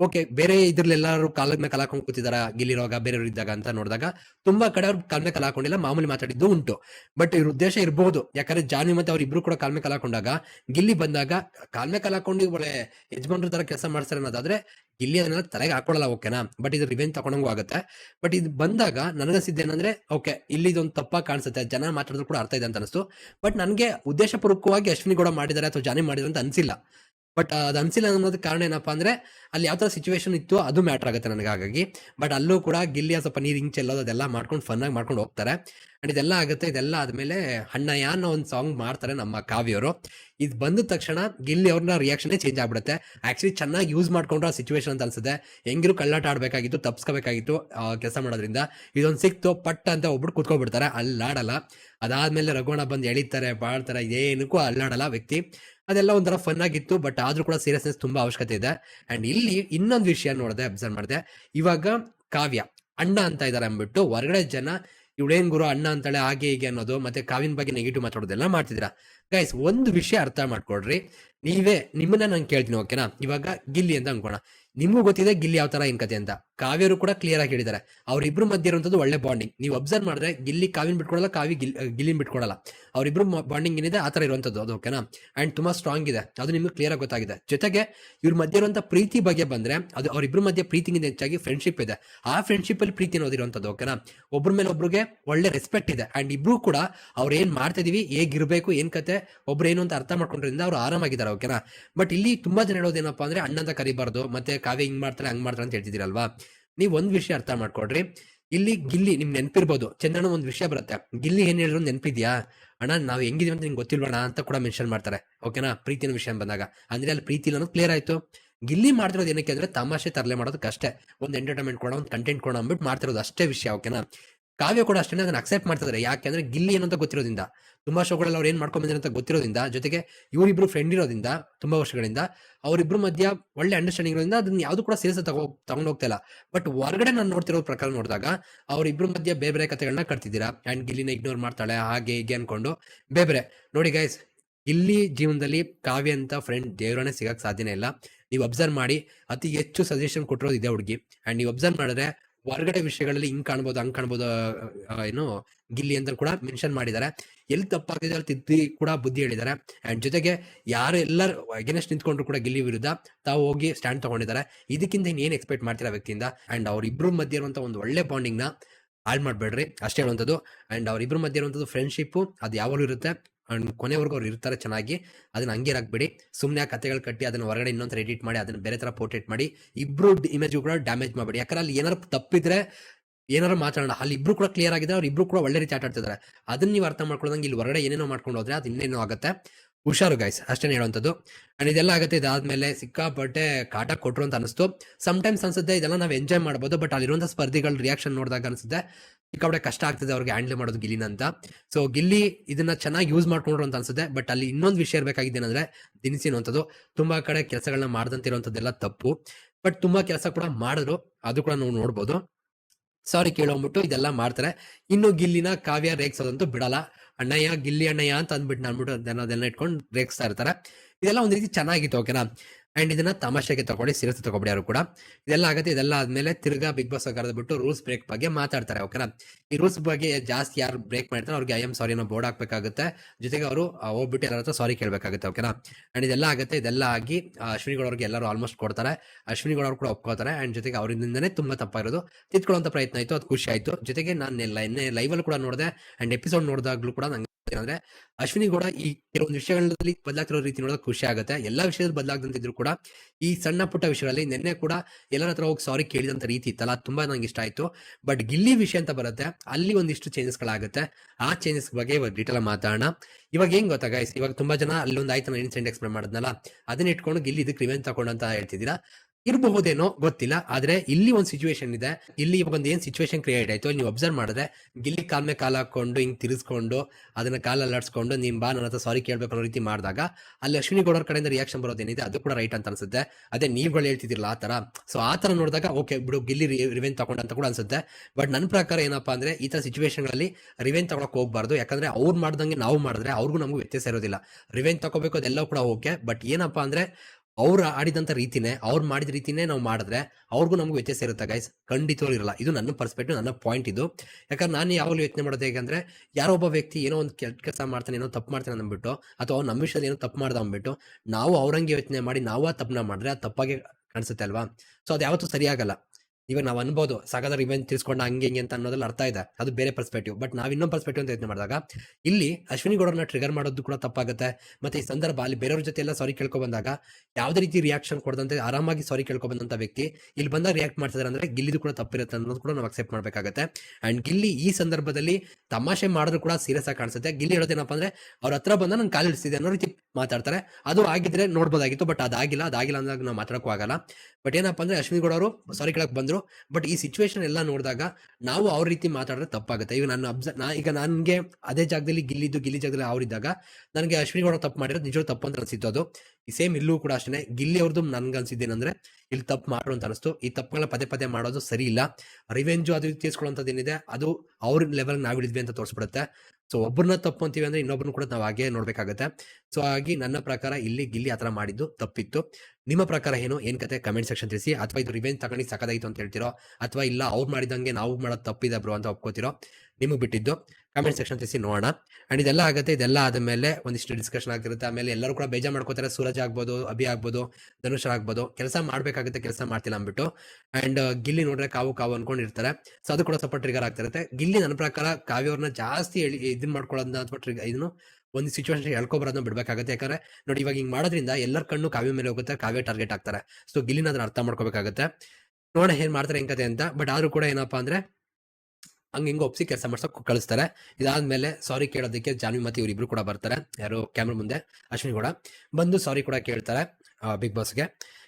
ಓಕೆ ಬೇರೆ ಇದ್ರಲ್ಲಿ ಎಲ್ಲರೂ ಕಾಲದ ಮೇಲೆ ಕಾಲ್ ಹಾಕೊಂಡು ಕೂತಿದಾರ ಗಿಲ್ಲಿರೋಗ ಬೇರೆಯವ್ರು ಇದ್ದಾಗ ಅಂತ ನೋಡಿದಾಗ ತುಂಬಾ ಕಡೆ ಅವ್ರು ಕಾಲ್ ಮೇಲೆ ಹಾಕೊಂಡಿಲ್ಲ, ಮಾಮೂಲಿ ಮಾತಾಡಿದ್ದು ಉಂಟು. ಬಟ್ ಇವ್ರ ಉದ್ದೇಶ ಇರಬಹುದು ಯಾಕಂದ್ರೆ ಜಾನಿ ಮತ್ತೆ ಅವ್ರ ಇಬ್ರು ಕೂಡ ಕಾಲ್ ಮೇಲೆ ಕಾಲ್ ಹಾಕೊಂಡಾಗ ಗಿಲ್ಲಿ ಬಂದಾಗ ಕಾಲ್ ಮೇಲೆ ಹಾಕೊಂಡು ಒಳ್ಳೆ ಯಜಮಾನ್ರ ತರ ಕೆಲಸ ಮಾಡ್ತಾರೆ ಅನ್ನೋದಾದ್ರೆ ಗಿಲ್ಲಿ ಅದನ್ನ ತಲೆಗೆ ಹಾಕೊಳ್ಳಲ್ಲ ಓಕೆನಾ ಬಟ್ ಇದು ರಿವೆಂಜ್ ತಗೊಂಡಂಗೂ ಆಗುತ್ತೆ. ಬಟ್ ಇದು ಬಂದಾಗ ನನಗನ್ಸಿದ್ದೇನಂದ್ರೆ ಓಕೆ ಇಲ್ಲಿ ಇದೊಂದು ತಪ್ಪ ಕಾಣಿಸುತ್ತೆ. ಜನ ಮಾತಾಡಿದ್ರು ಕೂಡ ಅರ್ಥ ಇದೆ ಅಂತ ಅನಿಸ್ತು. ಬಟ್ ನನಗೆ ಉದ್ದೇಶಪೂರ್ವಕವಾಗಿ ಅಶ್ವಿನಿ ಗೌಡ ಮಾಡಿದ್ದಾರೆ ಅಥವಾ ಜಾನಿ ಮಾಡಿದ್ರು ಅಂತ ಅನ್ಸಿಲ್ಲ. ಬಟ್ ಅದು ಅನ್ಸಿಲ್ಲ ಅನ್ನೋದಕ್ಕೆ ಕಾರಣ ಏನಪ್ಪಾ ಅಂದ್ರೆ, ಅಲ್ಲಿ ಯಾವ ತರ ಸಿಚುವೇಶನ್ ಇತ್ತು ಅದು ಮ್ಯಾಟರ್ ಆಗುತ್ತೆ ನನಗೆ ಹಾಗಾಗಿ. ಬಟ್ ಅಲ್ಲೂ ಕೂಡ ಗಿಲ್ಲಿ ಸ್ವಲ್ಪ ನೀರು ಹಿಂಗ್ ಚೆಲ್ಲೋದು ಅದೆಲ್ಲ ಮಾಡ್ಕೊಂಡು ಫನ್ ಆಗಿ ಮಾಡ್ಕೊಂಡು ಹೋಗ್ತಾರೆ. ಅಂಡ್ ಇದೆಲ್ಲ ಆಗುತ್ತೆ, ಇದೆಲ್ಲ ಆದ್ಮೇಲೆ ಅಣ್ಣಯ್ಯ ಅನ್ನೋ ಒಂದು ಸಾಂಗ್ ಮಾಡ್ತಾರೆ ನಮ್ಮ ಕಾವ್ಯವರು. ಇದು ಬಂದ ತಕ್ಷಣ ಗಿಲ್ಲಿ ಅವ್ರನ್ನ ರಿಯಾಕ್ಷನ್ ಚೇಂಜ್ ಆಗ್ಬಿಡುತ್ತೆ. ಆಕ್ಚುಲಿ ಚೆನ್ನಾಗಿ ಯೂಸ್ ಮಾಡ್ಕೊಂಡ್ರೆ ಆ ಸಿಚುವೇಶನ್ ಅಂತ ಅನ್ಸುತ್ತೆ. ಹೆಂಗಿರು ಕಳ್ಳಾಟ ಆಡ್ಬೇಕಾಗಿತ್ತು, ತಪ್ಸ್ಕೋಬೇಕಾಗಿತ್ತು ಕೆಲಸ ಮಾಡೋದ್ರಿಂದ. ಇದೊಂದು ಸಿಕ್ತು, ಪಟ್ ಅಂತ ಒಬ್ರು ಕುತ್ಕೊಬಿಡ್ತಾರೆ ಅಲ್ಲಾಡಲ್ಲ. ಅದಾದ್ಮೇಲೆ ರಘುವಣ ಬಂದು ಎಳಿತಾರೆ, ಬಾಳ್ತಾರೆ. ಏನಕ್ಕೂ ಅಲ್ಲಾಡಲ್ಲ ವ್ಯಕ್ತಿ. ಅದೆಲ್ಲ ಒಂಥರ ಫನ್ ಆಗಿತ್ತು ಬಟ್ ಆದ್ರೂ ಕೂಡ ಸೀರಿಯಸ್ನೆಸ್ ತುಂಬಾ ಅವಶ್ಯಕತೆ ಇದೆ. ಅಂಡ್ ಇಲ್ಲಿ ಇನ್ನೊಂದು ವಿಷಯ ನೋಡಿದೆ ಅಬ್ಸರ್ವ್ ಮಾಡಿದೆ. ಇವಾಗ ಕಾವ್ಯ, ಅಣ್ಣ ಅಂತ ಇದಾರೆ ಅಂದ್ಬಿಟ್ಟು ಹೊರಗಡೆ ಜನ ಇವಳೇನ್ ಗುರು ಅಣ್ಣ ಅಂತಾಳೆ, ಹಾಗೆ ಹೀಗೆ ಅನ್ನೋದು, ಮತ್ತೆ ಕಾವಿನ ಬಗ್ಗೆ ನೆಗೆಟಿವ್ ಮಾತಾಡೋದೆಲ್ಲ ಮಾಡ್ತಿದ್ರ. ಗೈಸ್ ಒಂದು ವಿಷಯ ಅರ್ಥ ಮಾಡ್ಕೊಡ್ರಿ ನೀವೇ, ನಿಮ್ಮನ್ನ ನಾನು ಕೇಳ್ತೀನಿ ಓಕೆನಾ ಇವಾಗ ಗಿಲ್ಲಿ ಅಂತ ಅನ್ಕೋಣ ನಿಮಗೂ ಗೊತ್ತಿದೆ ಗಿಲ್ಲಿ ಯಾವ ತರ ಏನ್ ಕತೆ ಅಂತ. ಕಾವ್ಯರು ಕೂಡ ಕ್ಲಿಯರ್ ಆಗಿ ಹೇಳಿದ್ದಾರೆ. ಅವ್ರಿಬ್ರು ಮಧ್ಯ ಇರುವಂತದ್ದು ಒಳ್ಳೆ ಬಾಂಡಿಂಗ್ ನೀವು ಅಬ್ಸರ್ವ್ ಮಾಡಿದ್ರೆ ಗಿಲ್ಲಿ ಕಾವಿನ ಬಿಟ್ಕೊಡಲ್ಲ ಕಾವಿ ಗಿಲ್, ಗಿಲ್ಲಿನ ಬಿಟ್ಕೊಡಲ್ಲ ಅವ್ರಿಬ್ರು ಬಾಂಡಿಂಗ್ ಏನಿದೆ, ಆ ತರ ಇರುವಂತದ್ದು ಅದು ಓಕೆನಾ ಅಂಡ್ ತುಂಬಾ ಸ್ಟ್ರಾಂಗ್ ಇದೆ. ಅದು ನಿಮ್ಗೆ ಕ್ಲಿಯರ್ ಆಗಿ ಗೊತ್ತಾಗಿದೆ. ಜೊತೆಗೆ ಇವ್ರ ಮಧ್ಯೆ ಇರುವಂತ ಪ್ರೀತಿ ಬಗ್ಗೆ ಬಂದ್ರೆ, ಅದು ಅವ್ರಿಬ್ರು ಮಧ್ಯೆ ಪ್ರೀತಿಗಿಂತ ಹೆಚ್ಚಾಗಿ ಫ್ರೆಂಡ್ಶಿಪ್ ಇದೆ. ಆ ಫ್ರೆಂಡ್ಶಿಪ್ ಅಲ್ಲಿ ಪ್ರೀತಿ ಅನ್ನೋದಿರುವಂತದ್ದು ಓಕೆನಾ ಒಬ್ಬರ ಮೇಲೆ ಒಬ್ರಿಗೆ ಒಳ್ಳೆ ರೆಸ್ಪೆಕ್ಟ್ ಇದೆ. ಅಂಡ್ ಇಬ್ರು ಕೂಡ ಅವ್ರು ಏನ್ ಮಾಡ್ತಾ ಇದೀವಿ, ಹೇಗಿರ್ಬೇಕು, ಏನ್ ಕತೆ, ಒಬ್ರು ಏನು ಅಂತ ಅರ್ಥ ಮಾಡ್ಕೊಂಡ್ರಿಂದ ಅವ್ರು ಆರಾಮಾಗಿದ್ದಾರೆ ಓಕೆನಾ ಬಟ್ ಇಲ್ಲಿ ತುಂಬಾ ಜನ ಹೇಳೋದೇನಪ್ಪ ಅಂದ್ರೆ ಅಣ್ಣ ಅಂತ ಕರಿಬಾರ್ದು, ಮತ್ತೆ ಕಾವ್ಯ ಹಿಂಗ್ ಮಾಡ್ತಾರೆ ಹಂಗ್ ಮಾಡ್ತಾರೆ ಅಂತ ಹೇಳ್ತಿದ್ದೀರಲ್ವಾ? ನೀವ್ ಒಂದ್ ವಿಷಯ ಅರ್ಥ ಮಾಡ್ಕೊಡ್ರಿ ಇಲ್ಲಿ ಗಿಲ್ಲಿ ನಿಮ್ ನೆನ್ಪಿರ್ಬೋದು. ಚಂದ್ರನ ಒಂದ್ ವಿಷಯ ಬರುತ್ತೆ. ಗಿಲ್ಲಿ ಏನ್ ಹೇಳಿದ್ರು ನೆನಪಿದ್ಯಾ? ಅಣ್ಣ, ನಾವು ಹೆಂಗಿದೀವಿ ಅಂತ ನಿಂಗೆ ಗೊತ್ತಿಲ್ವಣ ಅಂತ ಕೂಡ ಮೆನ್ಷನ್ ಮಾಡ್ತಾರೆ. ಓಕೆನಾ ಪ್ರೀತಿನ ವಿಷಯ ಬಂದಾಗ. ಅಂದ್ರೆ ಅಲ್ಲಿ ಪ್ರೀತಿ ಅನ್ನೋದು ಕ್ಲಿಯರ್ ಆಯ್ತು. ಗಿಲ್ಲಿ ಮಾಡ್ತಿರೋದು ಏನಕ್ಕೆ ಅಂದ್ರೆ ತಮಾಷೆ ತರಲೆ ಮಾಡೋದಕ್ಕೆ ಅಷ್ಟೇ ಒಂದು ಎಂಟರ್ಟೈನ್ಮೆಂಟ್ ಕೊಡೋ ಒಂದು ಕಂಟೆಂಟ್ ಕೊಡೋ ಅಂದ್ಬಿಟ್ಟು ಮಾಡ್ತಿರೋದು ಅಷ್ಟೇ ವಿಷಯ ಓಕೆನಾ ಕಾವ್ಯ ಕೂಡ ಅಷ್ಟೇ ಅದನ್ನ ಅಕ್ಸೆಪ್ಟ್ ಮಾಡ್ತಿದ್ದಾರೆ ಯಾಕೆಂದ್ರೆ ಗಿಲ್ಲಿ ಏನಂತ ಗೊತ್ತಿರೋದ್ರಿಂದ. ತುಂಬಾ ಶೋಗಳಲ್ಲಿ ಅವ್ರು ಏನ್ ಮಾಡ್ಕೊಂಡ್ ಅಂತ ಗೊತ್ತಿರೋದ್ರಿಂದ, ಜೊತೆಗೆ ಇವರಿಬ್ರು ಫ್ರೆಂಡ್ ಇರೋದ್ರಿಂದ, ತುಂಬಾ ವರ್ಷಗಳಿಂದ, ಅವರಿಬ್ರು ಮಧ್ಯ ಒಳ್ಳೆ ಅಂಡರ್ಸ್ಟ್ಯಾಂಡಿಂಗ್ ಇರೋದ್ರಿಂದ ಅದನ್ನ ಯಾವ್ದು ಕೂಡ ಸೀರಿಯಸ್ ತಗೋ, ತಗೊಂಡ್ ಹೋಗ್ತಾ ಇಲ್ಲ. ಬಟ್ ಹೊರಗಡೆ ನಾನು ನೋಡ್ತಿರೋ ಪ್ರಕಾರ ನೋಡಿದಾಗ, ಅವರಿಬ್ರು ಮಧ್ಯ ಬೇರೆ ಬೇರೆ ಕಥೆಗಳನ್ನ ಕಟ್ತಿದ್ದೀರಾ? ಅಂಡ್ ಗಿಲ್ಲಿನ ಇಗ್ನೋರ್ ಮಾಡ್ತಾಳೆ, ಹಾಗೆ ಹೀಗೆ ಅನ್ಕೊಂಡು. ಬೇರೆ, ನೋಡಿ ಗೈಸ್ ಇಲ್ಲಿ ಜೀವನದಲ್ಲಿ ಕಾವ್ಯ ಅಂತ ಫ್ರೆಂಡ್ ದೇವರನ್ನೇ ಸಿಗಕ್ ಸಾಧ್ಯನೇ ಇಲ್ಲ. ನೀವು ಅಬ್ಸರ್ವ್ ಮಾಡಿ, ಅತಿ ಹೆಚ್ಚು ಸಜೆಷನ್ ಕೊಟ್ಟಿರೋದು ಇದೆ ಹುಡುಗಿ. ಅಂಡ್ ನೀವು ಅಬ್ಸರ್ವ್ ಮಾಡಿದ್ರೆ ಹೊರಗಡೆ ವಿಷಯಗಳಲ್ಲಿ ಹಿಂಗ್ ಕಾಣ್ಬೋದು, ಹಂಗ್ ಕಾಣ್ಬೋದು ಏನು ಗಿಲ್ಲಿ ಅಂತ ಕೂಡ ಮೆನ್ಷನ್ ಮಾಡಿದ್ದಾರೆ. ಎಲ್ಲಿ ತಪ್ಪಾಗಿದೆ ಅಲ್ಲಿ ತಿದ್ದಿ ಕೂಡ ಬುದ್ಧಿ ಹೇಳಿದ್ದಾರೆ. ಅಂಡ್ ಜೊತೆಗೆ ಯಾರು ಎಲ್ಲರೂ ಅಗೇನೆಸ್ಟ್ ನಿಂತ್ಕೊಂಡ್ರು ಕೂಡ ಗಿಲ್ಲಿ ವಿರುದ್ಧ ತಾವು ಹೋಗಿ ಸ್ಟ್ಯಾಂಡ್ ತಗೊಂಡಿದ್ದಾರೆ. ಇದಕ್ಕಿಂತ ಏನು ಎಕ್ಸ್ಪೆಕ್ಟ್ ಮಾಡ್ತೀರಾ ವ್ಯಕ್ತಿಯಿಂದ? ಅಂಡ್ ಅವ್ರಿಬ್ರು ಮಧ್ಯೆ ಇರುವಂತ ಒಂದು ಒಳ್ಳೆ ಬಾಂಡಿಂಗ್ನ ಹಾಳು ಮಾಡ್ಬೇಡ್ರಿ. ಅಷ್ಟೇ ಹೇಳುವಂಥದ್ದು. ಅಂಡ್ ಅವ್ರಿಬ್ರು ಮಧ್ಯೆ ಇರುವಂಥದ್ದು ಫ್ರೆಂಡ್ಶಿಪ್ ಅದು ಯಾವಾಗಲೂ ಇರುತ್ತೆ. ಅಂಡ್ ಕೊನೆವರೆಗೂ ಅವ್ರು ಇರ್ತಾರೆ ಚೆನ್ನಾಗಿ, ಅದನ್ನ ಹಂಗೆ ರಾಕ್ಬೇಡಿ ಸುಮ್ಮನೆ ಆ ಕತೆಗಳು ಕಟ್ಟಿ ಅದನ್ನ ಹೊರಗಡೆ ಇನ್ನೊಂದು ಎಡಿಟ್ ಮಾಡಿ, ಅದನ್ನ ಬೇರೆ ತರ ಪೋರ್ಟ್ರೇಟ್ ಮಾಡಿ, ಇಬ್ರು ಇಮೇಜ್ ಕೂಡ ಡ್ಯಾಮೇಜ್ ಮಾಡಬೇಡಿ. ಯಾಕಂದ್ರೆ ಅಲ್ಲಿ ಏನಾರು ತಪ್ಪಿದ್ರೆ ಏನಾರು ಮಾತಾಡೋಣ. ಅಲ್ಲಿ ಇಬ್ರು ಕೂಡ ಕ್ಲಿಯರ್ ಆಗಿದೆ ಅವ್ರು ಇಬ್ರು ಕೂಡ ಒಳ್ಳೆ ರೀತಿ ಆಟ ಆಡ್ತಿದ್ದಾರೆ ಅದನ್ನ ನೀವು ಅರ್ಥ ಮಾಡ್ಕೊಳ್ಳೋದಂಗೆ ಇಲ್ಲಿ ಹೊರಗಡೆ ಏನೇನೋ ಮಾಡ್ಕೊಂಡು ಹೋದ್ರೆ ಅದು ಇನ್ನೇನೋ ಆಗುತ್ತೆ. ಹುಷಾರು ಗೈಸ್ ಅಷ್ಟೇ ಹೇಳುವಂಥದ್ದು. ಅಂಡ್ ಇದೆಲ್ಲ ಆಗುತ್ತೆ, ಇದಾದ್ಮೇಲೆ ಸಿಕ್ಕಾಪಟ್ಟೆ ಕಾಟ ಕೊಟ್ರು ಅಂತ ಅನಿಸ್ತು. ಟೈಮ್ಸ್ ಅನ್ಸುತ್ತೆ, ಇದೆಲ್ಲ ನಾವು ಎಂಜಾಯ್ ಮಾಡ್ಬೋದು ಬಟ್ ಅಲ್ಲಿರುವಂಥ ಸ್ಪರ್ಧಿಗಳ ರಿಯಾಕ್ಷನ್ ನೋಡಿದಾಗ ಅನಿಸುತ್ತೆ, ಸಿಕ್ಕಾಪಟ್ಟೆ ಕಷ್ಟ ಆಗ್ತದೆ ಅವ್ರಿಗೆ ಹ್ಯಾಂಡಲ್ ಮಾಡೋದು ಗಿಲ್ಲಿನ ಅಂತ. ಸೊ ಗಿಲ್ಲಿ ಇದನ್ನ ಚೆನ್ನಾಗಿ ಯೂಸ್ ಮಾಡ್ಕೊಂಡ್ರು ಅಂತ ಅನ್ಸುತ್ತೆ ಬಟ್ ಅಲ್ಲಿ ಇನ್ನೊಂದು ವಿಷಯ ಇರಬೇಕಾಗಿದೆ ಏನಂದ್ರೆ, ದಿನಸಿ ಅನ್ನುವಂಥದ್ದು. ತುಂಬಾ ಕಡೆ ಕೆಲಸಗಳನ್ನ ಮಾಡ್ದಂತಿರುವಂಥದ್ದೆಲ್ಲ ತಪ್ಪು ಬಟ್ ತುಂಬಾ ಕೆಲಸ ಕೂಡ ಮಾಡಿದ್ರು, ಅದು ಕೂಡ ನಾವು ನೋಡ್ಬೋದು. ಸಾರಿ ಕೇಳೋಗ್ಬಿಟ್ಟು ಇದೆಲ್ಲ ಮಾಡ್ತಾರೆ. ಇನ್ನು ಗಿಲ್ಲಿನ ಕಾವ್ಯ ರೇಗ್ಸೋದಂತೂ ಬಿಡಲ್ಲ. ಅಣ್ಣಯ್ಯ, ಗಿಲ್ಲಿ ಅಣ್ಣಯ್ಯ ಅಂತ ಅಂದ್ಬಿಟ್ಟು ಬಿಟ್ಟು ಅದನ್ನ ಅದೆಲ್ಲ ಇಟ್ಕೊಂಡು ರೇಗಿಸ್ತಾ ಇರ್ತಾರೆ. ಇದೆಲ್ಲ ಒಂದ್ ರೀತಿ ಚೆನ್ನಾಗಿತ್ತು ಓಕೆನಾ ಅಂಡ್ ಇದನ್ನ ತಮಾಷೆಗೆ ತಗೊಳ್ಳಿ ಸೀರಿಯಸ್ ತಗೊಬೇಡಿ ಯಾರು ಕೂಡ. ಇದೆಲ್ಲ ಆಗುತ್ತೆ, ಇದೆಲ್ಲ ಆದ್ಮೇಲೆ ತಿರ್ಗಾ ಬಿಗ್ ಬಾಸ್ ಬಿಟ್ಟು ರೂಲ್ಸ್ ಬ್ರೇಕ್ ಬಗ್ಗೆ ಮಾತಾಡ್ತಾರೆ ಓಕೆನಾ ಈ ರೂಲ್ಸ್ ಬಗ್ಗೆ ಜಾಸ್ತಿ ಯಾರು ಬ್ರೇಕ್ ಮಾಡ್ತಾರೆ ಅವ್ರಿಗೆ ಐ ಎಂ ಸಾರಿ ಅನ್ನೋ ಬೋರ್ಡ್ ಹಾಕ್ಬೇಕಾಗುತ್ತೆ. ಜೊತೆಗೆ ಅವರು ಹೋಗ್ಬಿಟ್ಟು ಎಲ್ಲರ ಹತ್ರ ಸಾರಿ ಕೇಳಬೇಕಾಗುತ್ತೆ ಓಕೆನಾ ಅಂಡ್ ಇದೆಲ್ಲ ಆಗುತ್ತೆ, ಇದೆಲ್ಲ ಆಗಿ ಅಶ್ವಿನಿಗಳವ್ರಿಗೆ ಎಲ್ಲರೂ ಆಲ್ಮೋಸ್ಟ್ ಕೊಡ್ತಾರೆ. ಅಶ್ವಿನಿ ಗೌಡ ಅವ್ರು ಕೂಡ ಒಪ್ಕೋತಾರೆ ಅಂಡ್ ಜೊತೆಗೆ ಅವರಿಂದನೇ ತುಂಬಾ ತಪ್ಪಾಗಿರೋದು. ತಿತ್ಕೊಳ್ಳುವಂತ ಪ್ರಯತ್ನ ಆಯ್ತು, ಅದು ಖುಷಿ ಆಯ್ತು. ಜೊತೆಗೆ ನಾನು ಲೈವ್ ಅಲ್ಲಿ ಕೂಡ ನೋಡಿದೆ ಅಂಡ್ ಎಪಿಸೋಡ್ ನೋಡಿದಾಗ್ಲೂ ಕೂಡ ನಂಗೆ ಅಂದ್ರೆ ಅಶ್ವಿನಿ ಗೌಡ ಈ ಕೆಲವೊಂದು ವಿಷಯಗಳಲ್ಲಿ ಬದಲಾಗ್ತಿರೋ ರೀತಿ ನೋಡೋದು ಖುಷಿ ಆಗುತ್ತೆ. ಎಲ್ಲಾ ವಿಷಯದಲ್ಲಿ ಬದಲಾಗದಂತಿದ್ರು ಕೂಡ ಈ ಸಣ್ಣ ಪುಟ್ಟ ವಿಷಯಗಳಲ್ಲಿ ನಿನ್ನೆ ಕೂಡ ಎಲ್ಲರ ಹತ್ರ ಹೋಗಿ ಸಾರಿ ಕೇಳಿದಂತ ರೀತಿ ಇತ್ತಲ್ಲ ತುಂಬಾ ನಂಗೆ ಇಷ್ಟ ಆಯ್ತು. ಬಟ್ ಗಿಲ್ಲಿ ವಿಷಯ ಅಂತ ಬರುತ್ತೆ, ಅಲ್ಲಿ ಒಂದಿಷ್ಟು ಚೇಂಜಸ್ ಗಳಾಗುತ್ತೆ. ಆ ಚೇಂಜಸ್ ಬಗ್ಗೆ ಇವಾಗ ಡೀಟೇಲ್ ಮಾತಾಡೋಣ. ಇವಾಗ ಏನ್ ಗೊತ್ತಾ ಇವಾಗ ತುಂಬಾ ಜನ ಅಲ್ಲೊಂದು ಆಯ್ತು ನಾನು ಇನ್ಸಿಡೆಂಟ್ ಎಕ್ಸ್ಪ್ಲೇನ್ ಮಾಡಿದ್ನಲ್ಲ, ಅದನ್ನ ಇಟ್ಕೊಂಡು ಗಿಲ್ಲಿ ಇದಕ್ಕೆ ರಿವೆನ್ ತಗೊಂಡು ಅಂತ ಹೇಳ್ತಿದ್ದೀರಾ? ಇರಬಹುದೇನೋ ಗೊತ್ತಿಲ್ಲ, ಆದ್ರೆ ಇಲ್ಲಿ ಒಂದು ಸಿಚುವೇಶನ್ ಇದೆ. ಇಲ್ಲಿ ಇವಾಗ ಒಂದು ಏನ್ ಸಿಚುವೇಶನ್ ಕ್ರಿಯೇಟ್ ಆಯ್ತು, ನೀವು ಅಬ್ಸರ್ವ್ ಮಾಡಿದ್ರೆ ಗಿಲ್ಲಿ ಕಾಲ್ ಮೇಲೆ ಕಾಲ್ ಹಾಕೊಂಡು ಹಿಂಗ್ ತಿರ್ಸ್ಕೊಂಡು ಅದನ್ನ ಕಾಲ ಅಲ್ಲಾಡ್ಸ್ಕೊಂಡು ನಿಮ್ ಬಾ ನನ್ನ ಹತ್ರ ಸಾರಿ ಕೇಳ್ಬೇಕು ಅನ್ನೋ ರೀತಿ ಮಾಡಿದಾಗ ಅಲ್ಲಿ ಅಶ್ವಿನಿ ಗೌಡರ ಕಡೆಯಿಂದ ರಿಯಾಕ್ಷನ್ ಬರೋದೇನಿದೆ, ಅದು ಕೂಡ ರೈಟ್ ಅಂತ ಅನ್ಸುತ್ತೆ. ಅದೇ ನೀವುಗಳು ಹೇಳ್ತಿದಿರಲ್ಲ ಆ ತರ ಸೊ ಆ ತರ ನೋಡಿದಾಗ ಓಕೆ ಬಿಡು, ಗಿಲ್ಲಿ ರಿವೆನ್ ತಗೊಂಡ ಅಂತ ಕೂಡ ಅನ್ಸುತ್ತೆ. ಬಟ್ ನನ್ನ ಪ್ರಕಾರ ಏನಪ್ಪಾ ಅಂದ್ರೆ, ಈ ತರ ಸಿಚುವೇಶನ್ಗಳಲ್ಲಿ ರಿವೆನ್ ತಗೊಳಕ್ ಹೋಗ್ಬಾರ್ದು. ಯಾಕಂದ್ರೆ ಅವ್ರು ಮಾಡ್ದಂಗೆ ನಾವು ಮಾಡಿದ್ರೆ ಅವ್ರಿಗೂ ನಮಗೂ ವ್ಯತ್ಯಾಸ ಇರೋದಿಲ್ಲ. ರಿವೆನ್ ತಗೋಬೇಕು ಅದೆಲ್ಲ ಕೂಡ ಓಕೆ ಬಟ್ ಏನಪ್ಪಾ ಅಂದ್ರೆ ಅವ್ರು ಆಡಿದಂತ ರೀತಿನೇ, ಅವ್ರು ಮಾಡಿದ ರೀತಿನೇ ನಾವು ಮಾಡಿದ್ರೆ ಅವ್ರಿಗೂ ನಮ್ಗೆ ವ್ಯತ್ಯಾಸ ಇರುತ್ತೆ ಗೈಸ್ ಖಂಡಿತವಾಗಿ ಇರಲ್ಲ. ಇದು ನನ್ನ ಪರ್ಸ್ಪೆಕ್ಟಿವ್ ನನ್ನ ಪಾಯಿಂಟ್ ಇದು. ಯಾಕಂದ್ರೆ ನಾನು ಯಾವಾಗಲೂ ಯೋಚನೆ ಮಾಡೋದು ಹೇಗಂದ್ರೆ ಯಾರೋ ಒಬ್ಬ ವ್ಯಕ್ತಿ ಏನೋ ಒಂದು ಕೆಟ್ಟ ಕೆಲಸ ಮಾಡ್ತಾನೆ, ಏನೋ ತಪ್ಪು ಮಾಡ್ತಾನೆ ಅಂದ್ಬಿಟ್ಟು, ಅಥವಾ ಅವ್ನು ನಮ್ಮ ವಿಷಯದಲ್ಲಿ ಏನೋ ತಪ್ಪು ಮಾಡ್ದ ಅಂದ್ಬಿಟ್ಟು, ನಾವು ಅವ್ರಂಗೆ ಯೋಚನೆ ಮಾಡಿ, ನಾವು ಆ ತಪ್ಪನ್ನ ಮಾಡಿದ್ರೆ ಆ ತಪ್ಪಾಗೆ ಕಾಣಿಸುತ್ತೆ ಅಲ್ವಾ? ಸೊ ಅದು ಯಾವತ್ತೂ ಸರಿಯಾಗಲ್ಲ. ಇವಾಗ ನಾವು ಅನ್ಬೋದು ಸಾಕಾದ್ರೆ ರಿವೆಂಜ್ ತಿಳ್ಸ್ಕೊಂಡ ಹಂಗೆ ಹಿಂಗೆ ಅಂತ ಅನ್ನೋದ್ರಲ್ಲಿ ಅರ್ಥ ಇದೆ. ಅದು ಬೇರೆ ಪರ್ಸ್ಪೆಕ್ಟಿವ್ ಬಟ್ ನಾವು ಇನ್ನೊಂದು ಪರ್ಸ್ಪೆಕ್ಟಿವ್ ಅಂತ ಯೋಚನೆ ಮಾಡಿದಾಗ, ಇಲ್ಲಿ ಅಶ್ವಿನಿ ಗೌಡರನ್ನ ಟ್ರಿಗರ್ ಮಾಡೋದು ಕೂಡ ತಪ್ಪಾಗುತ್ತೆ. ಮತ್ತೆ ಈ ಸಂದರ್ಭ ಅಲ್ಲಿ ಬೇರೆಯವ್ರ ಜೊತೆ ಎಲ್ಲ ಸಾರಿ ಕೇಳ್ಕೊ ಬಂದಾಗ, ಯಾವುದೇ ರೀತಿ ರಿಯಾಕ್ಷನ್ ಕೊಡದಂತೆ ಆರಾಮಾಗಿ ಸಾರಿ ಕೇಳ್ಕೊ ಬಂದಂತ ವ್ಯಕ್ತಿ ಇಲ್ಲಿ ಬಂದಾಗ ರಿಯಾಕ್ಟ್ ಮಾಡ್ತಿದಾರೆ ಅಂದ್ರೆ ಗಿಲ್ಲಿದು ಕೂಡ ತಪ್ಪಿರುತ್ತೆ ಅನ್ನೋದು ಕೂಡ ನಾವು ಅಕ್ಸೆಪ್ಟ್ ಮಾಡಬೇಕಾಗುತ್ತೆ. ಅಂಡ್ ಗಿಲ್ಲಿ ಈ ಸಂದರ್ಭದಲ್ಲಿ ತಮಾಷೆ ಮಾಡಿದ್ರು ಕೂಡ ಸೀರಿಯಸ್ ಆಗಿ ಕಾಣಿಸುತ್ತೆ. ಗಿಲ್ಲಿ ಹೇಳೋದೇನಪ್ಪ ಅಂದ್ರೆ, ಅವ್ರ ಹತ್ರ ಬಂದ ನಾನು ಕಾಲು ಇಡಿಸಿದೆ ಅನ್ನೋ ರೀತಿ ಮಾತಾಡ್ತಾರೆ. ಅದು ಆಗಿದ್ರೆ ನೋಡ್ಬೋದಾಗಿತ್ತು ಬಟ್ ಅದಾಗಿಲ್ಲ ಅದಾಗಿಲ್ಲ ಅಂದಾಗ ನಾವು ಮಾತಾಡಕ್ಕೂ ಆಗಲ್ಲ. ಬಟ್ ಏನಪ್ಪ ಅಂದ್ರೆ ಅಶ್ವಿನಿ ಗೌಡ ಅವರು ಸಾರಿ ಕೇಳಕ್ ಬಂದ್ರು. ಬಟ್ ಈ ಸಿಚುವೇಶನ್ ಎಲ್ಲ ನೋಡಿದಾಗ ನಾವು ಅವ್ರ ರೀತಿ ಮಾತಾಡಿದ್ರೆ ತಪ್ಪಾಗುತ್ತೆ. ಈಗ ನಾನು ಅಬ್ಸರ್ ಈಗ ನನಗೆ ಅದೇ ಜಾಗದಲ್ಲಿ ಗಿಲ್ಲಿದ್ದು ಗಿಲ್ಲಿ ಜಾಗದಲ್ಲಿ ಅವರಿದ್ದಾಗ ನನಗೆ ಅಶ್ವಿನಿ ಗೌಡ ತಪ್ಪು ಮಾಡಿರೋದು ನಿಜವಾಗ್ಲೂ ತಪ್ಪು ಅಂತ ಅನಿಸಿತ್ತು ಅದು. ಈ ಸೇಮ್ ಇಲ್ಲೂ ಕೂಡ ಅಷ್ಟೇ ಗಿಲ್ಲಿ ಅವ್ರದ್ದು ನನ್ಗೆ ಅನ್ಸಿದ್ದೇನೆಂದ್ರೆ ಇಲ್ಲಿ ತಪ್ಪು ಮಾಡ್ರು ಅಂತ ಅನಿಸ್ತು. ಈ ತಪ್ಪುಗಳನ್ನ ಪದೇ ಪದೇ ಮಾಡೋದು ಸರಿ ಇಲ್ಲ. ರಿವೆಂಜು ಅದು ತೀರ್ಸ್ಕೊಳ್ಳೋಂಥದ್ದು ಏನಿದೆ, ಅದು ಅವ್ರ ಲೆವೆಲ್ ನಾವು ಹಿಡಿದ್ವಿ ಅಂತ ತೋರಿಸ್ಬಿಡುತ್ತೆ. ಸೊ ಒಬ್ಬರನ್ನ ತಪ್ಪು ಅಂತೀವಿ ಅಂದ್ರೆ ಇನ್ನೊಬ್ಬರನ್ನ ಕೂಡ ನಾವು ಹಾಗೆ ನೋಡ್ಬೇಕಾಗತ್ತೆ. ಸೊ ಹಾಗಾಗಿ ನನ್ನ ಪ್ರಕಾರ ಇಲ್ಲಿ ಗಿಲ್ಲಿ ಆತರ ಮಾಡಿದ್ದು ತಪ್ಪಿತ್ತು. ನಿಮ್ಮ ಪ್ರಕಾರ ಏನು? ಏನ್ ಕತೆ? ಕಮೆಂಟ್ ಸೆಕ್ಷನ್ ತಿಳಿಸಿ. ಅಥವಾ ಇದು ರಿವೆಂಜ್ ತಗೊಂಡು ಸಕದಾಯಿತು ಅಂತ ಹೇಳ್ತಿರೋ? ಅಥವಾ ಇಲ್ಲ, ಅವ್ರು ಮಾಡಿದಂಗೆ ನಾವು ಮಾಡೋದು ತಪ್ಪಿದೆ ಬ್ರೋ ಅಂತ ಒಪ್ಕೋತಿರೋ? ನಿಮಗೆ ಬಿಟ್ಟಿದ್ದು. ಕಮೆಂಟ್ ಸೆಕ್ಷನ್ ತಿಳಿಸಿ ನೋಡೋಣ. ಅಂಡ್ ಇದೆಲ್ಲ ಆಗುತ್ತೆ. ಇದೆಲ್ಲ ಆದ ಮೇಲೆ ಒಂದಿಷ್ಟು ಡಿಸ್ಕಷನ್ ಆಗಿರುತ್ತೆ. ಆಮೇಲೆ ಎಲ್ಲರೂ ಕೂಡ ಬೇಜಾರು ಮಾಡ್ಕೋತಾರೆ. ಸೂರಜ್ ಆಗ್ಬೋದು, ಅಭಿ ಆಗ್ಬೋದು, ಧನುಷ್ ಆಗ್ಬೋದು. ಕೆಲಸ ಮಾಡಬೇಕಾಗುತ್ತೆ, ಕೆಲಸ ಮಾಡ್ತಿಲ್ಲ ಅಂದ್ಬಿಟ್ಟು. ಅಂಡ್ ಗಿಲ್ಲಿ ನೋಡ್ರೆ ಕಾವು ಕಾವು ಅನ್ಕೊಂಡಿರ್ತಾರೆ. ಸೊ ಅದು ಕೂಡ ಸ್ವಲ್ಪ ಟ್ರಿಗರ್ ಆಗ್ತಿರುತ್ತೆ ಗಿಲ್ಲಿ ನನ್ನ ಪ್ರಕಾರ ಕಾವ್ಯವ್ರನ್ನ ಜಾಸ್ತಿ ಹೇಳಿ ಇದನ್ನ ಮಾಡ್ಕೊಳ್ಳೋದನ್ನ ಅಥವಾ ಟ್ರಿಗ್ ಇದನ್ನು ಒಂದು ಸಿಚುವೇಶನ್ ಹೇಳ್ಕೊಬರೋದನ್ನ ಬಿಡ್ಬೇಕಾಗುತ್ತೆ. ಯಾಕಂದ್ರೆ ನೋಡಿ ಇವಾಗ ಹಿಂಗ್ ಮಾಡೋದ್ರಿಂದ ಎಲ್ಲರ ಕಣ್ಣು ಕಾವ್ಯ ಮೇಲೆ ಹೋಗುತ್ತೆ, ಕಾವ್ಯ ಟಾರ್ಗೆಟ್ ಆಗ್ತಾರೆ. ಸೊ ಗಿಲ್ಲಿನ ಅದನ್ನ ಅರ್ಥ ಮಾಡ್ಕೋಬೇಕಾಗುತ್ತೆ. ನೋಡೋಣ ಏನ್ ಮಾಡ್ತಾರೆ ಹೆಂಗತೆ ಅಂತ. ಬಟ್ ಆದ್ರೂ ಕೂಡ ಏನಪ್ಪಾ ಅಂದ್ರೆ ಹಂಗೆ ಹಿಂಗ ಒಪ್ಸಿ ಕೆಲಸ ಮಾಡ್ಸೋಕೆ ಕಳಿಸ್ತಾರೆ. ಇದಾದ್ಮೇಲೆ ಸಾರಿ ಕೇಳೋದಕ್ಕೆ ಜಾನ್ವಿ ಮತ್ತೆ ಇವರಿಬ್ರು ಕೂಡ ಬರ್ತಾರೆ. ಯಾರು ಕ್ಯಾಮ್ರಾ ಮುಂದೆ. ಅಶ್ವಿನಿ ಕೂಡ ಬಂದು ಸಾರಿ ಕೂಡ ಕೇಳ್ತಾರೆ ಬಿಗ್ ಬಾಸ್ಗೆ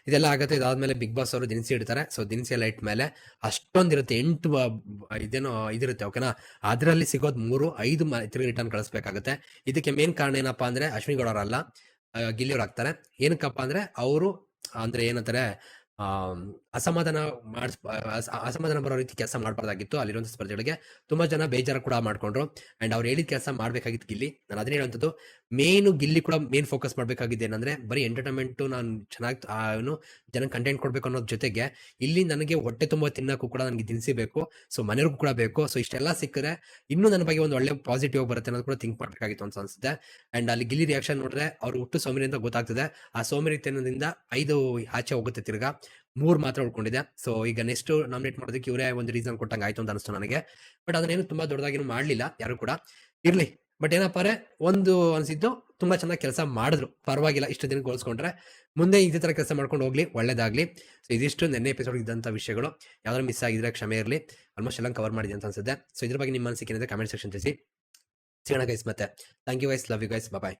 ಇದೆಲ್ಲ ಆಗುತ್ತೆ. ಇದಾದ್ಮೇಲೆ ಬಿಗ್ ಬಾಸ್ ಅವರು ದಿನಸಿ ಇಡ್ತಾರೆ. ಸೊ ದಿನಸಿ ಎಲ್ಲ ಮೇಲೆ ಅಷ್ಟೊಂದಿರುತ್ತೆ. ಎಂಟು ಇದೇನೋ ಇದಿರುತ್ತೆ ಓಕೆನಾ ಅದರಲ್ಲಿ ಸಿಗೋದು ಮೂರು, ಐದು ತಿರುಗಿ ರಿಟರ್ನ್ ಕಳಿಸ್ಬೇಕಾಗುತ್ತೆ. ಇದಕ್ಕೆ ಮೇನ್ ಕಾರಣ ಏನಪ್ಪಾ ಅಂದ್ರೆ ಅಶ್ವಿನಿ ಗೌಡ ಗಿಲ್ಲಿಯವ್ರು ಆಗ್ತಾರೆ. ಏನಕ್ಕಪ್ಪ ಅಂದ್ರೆ ಅವರು, ಅಂದ್ರೆ ಏನಂತಾರೆ ಅಸಮಾಧಾನ ಮಾಡಿಸ್, ಅಸ- ಅಸಮಾಧಾನ ಬರೋ ರೀತಿ ಕೆಲಸ ಮಾಡಬಾರ್ದಾಗಿತ್ತು. ಅಲ್ಲಿರುವಂಥ ಸ್ಪರ್ಧೆಗಳಿಗೆ ತುಂಬಾ ಜನ ಬೇಜಾರು ಕೂಡ ಮಾಡ್ಕೊಂಡ್ರು. ಅಂಡ್ ಅವ್ರು ಹೇಳಿದ ಕೆಲಸ ಮಾಡಬೇಕಾಗಿತ್ತು ಗಿಲ್ಲಿ. ನಾನು ಅದನ್ನೇ ಹೇಳುವಂಥದ್ದು, ಮೇನು ಗಿಲ್ಲಿ ಕೂಡ ಮೇನ್ ಫೋಕಸ್ ಮಾಡಬೇಕಾಗಿದೆ ಏನಂದ್ರೆ, ಬರೀ ಎಂಟರ್ಟೈನ್ಮೆಂಟು ನಾನು ಚೆನ್ನಾಗಿ ಏನು ಜನ ಕಂಟೆಂಟ್ ಕೊಡಬೇಕು ಅನ್ನೋದ್ರ ಜೊತೆಗೆ ಇಲ್ಲಿ ನನಗೆ ಹೊಟ್ಟೆ ತುಂಬ ತಿನ್ನಕ್ಕೂ ಕೂಡ ನನಗೆ ದಿನಸಿ ಬೇಕು ಸೊ ಮನೆಯವ್ರಿಗೂ ಕೂಡ ಬೇಕು. ಸೊ ಇಷ್ಟೆಲ್ಲ ಸಿಕ್ಕರೆ ಇನ್ನೂ ನನ್ನ ಬಗ್ಗೆ ಒಂದು ಒಳ್ಳೆ ಪಾಸಿಟಿವ್ ಬರುತ್ತೆ ಅನ್ನೋದು ಕೂಡ ಥಿಂಕ್ ಮಾಡಬೇಕಾಗಿತ್ತು ಅಂತ ಅನ್ಸುತ್ತೆ. ಅಂಡ್ ಅಲ್ಲಿ ಗಿಲ್ಲಿ ರಿಯಾಕ್ಷನ್ ನೋಡಿದ್ರೆ ಅವ್ರು ಹುಟ್ಟು ಸೋಮರಿ ಅಂತ ಗೊತ್ತಾಗ್ತದೆ. ಆ ಸೋಮರಿತನದಿಂದ ಐದು ಆಚೆ ಹೋಗುತ್ತೆ ತಿರ್ಗಾ. ಮೂರ್ ಮಾತ್ರ ಉಳ್ಕೊಂಡಿದೆ. ಸೊ ಈಗ ನೆಕ್ಸ್ಟ್ ನಾಮಿನೇಟ್ ಮಾಡೋದಕ್ಕೆ ಇವರೇ ಒಂದು ರೀಸನ್ ಕೊಟ್ಟಂಗೆ ಆಯ್ತು ಅಂತ ಅನಿಸ್ತು ನನಗೆ. ಬಟ್ ಅದನ್ನೇನು ತುಂಬಾ ದೊಡ್ಡದಾಗಿ ಮಾಡ್ಲಿಲ್ಲ, ಯಾರು ಕೂಡ. ಇರ್ಲಿ. ಬಟ್ ಏನಪ್ಪ ಒಂದು ಅನ್ಸಿದ್ದು ತುಂಬಾ ಚೆನ್ನಾಗಿ ಕೆಲಸ ಮಾಡಿದ್ರು. ಪರವಾಗಿಲ್ಲ, ಇಷ್ಟು ದಿನ ಗೋಲ್ಸ್ಕೊಂಡ್ರೆ ಮುಂದೆ ಇದೇ ತರ ಕೆಲಸ ಮಾಡ್ಕೊಂಡು ಹೋಗ್ಲಿ, ಒಳ್ಳೇದಾಗ್ಲಿ. ಸೊ ಇದಿಷ್ಟು ನೆನ್ನೆ ಎಪಿಸೋಡ್ ಇದ್ದಂಥ ವಿಷಯಗಳು. ಯಾವ್ದಾದ್ರು ಮಿಸ್ ಆಗಿದ್ರೆ ಕ್ಷಮೆ ಇರಲಿ. ಆಲ್ಮೋಸ್ಟ್ ಎಲ್ಲ ಕವರ್ ಮಾಡಿದೆ ಅಂತ ಅನ್ಸುತ್ತೆ. ಸೊ ಇದ್ರ ಬಗ್ಗೆ ನಿಮ್ಮ ಅನಿಸಿಕೆ ಕಮೆಂಟ್ ಸೆಕ್ಷನ್ ತಿಳಿಸಿ. ಸಿಗೋಣ ಗೈಸ್ ಮತ್ತೆ. Thank you guys love you guys bye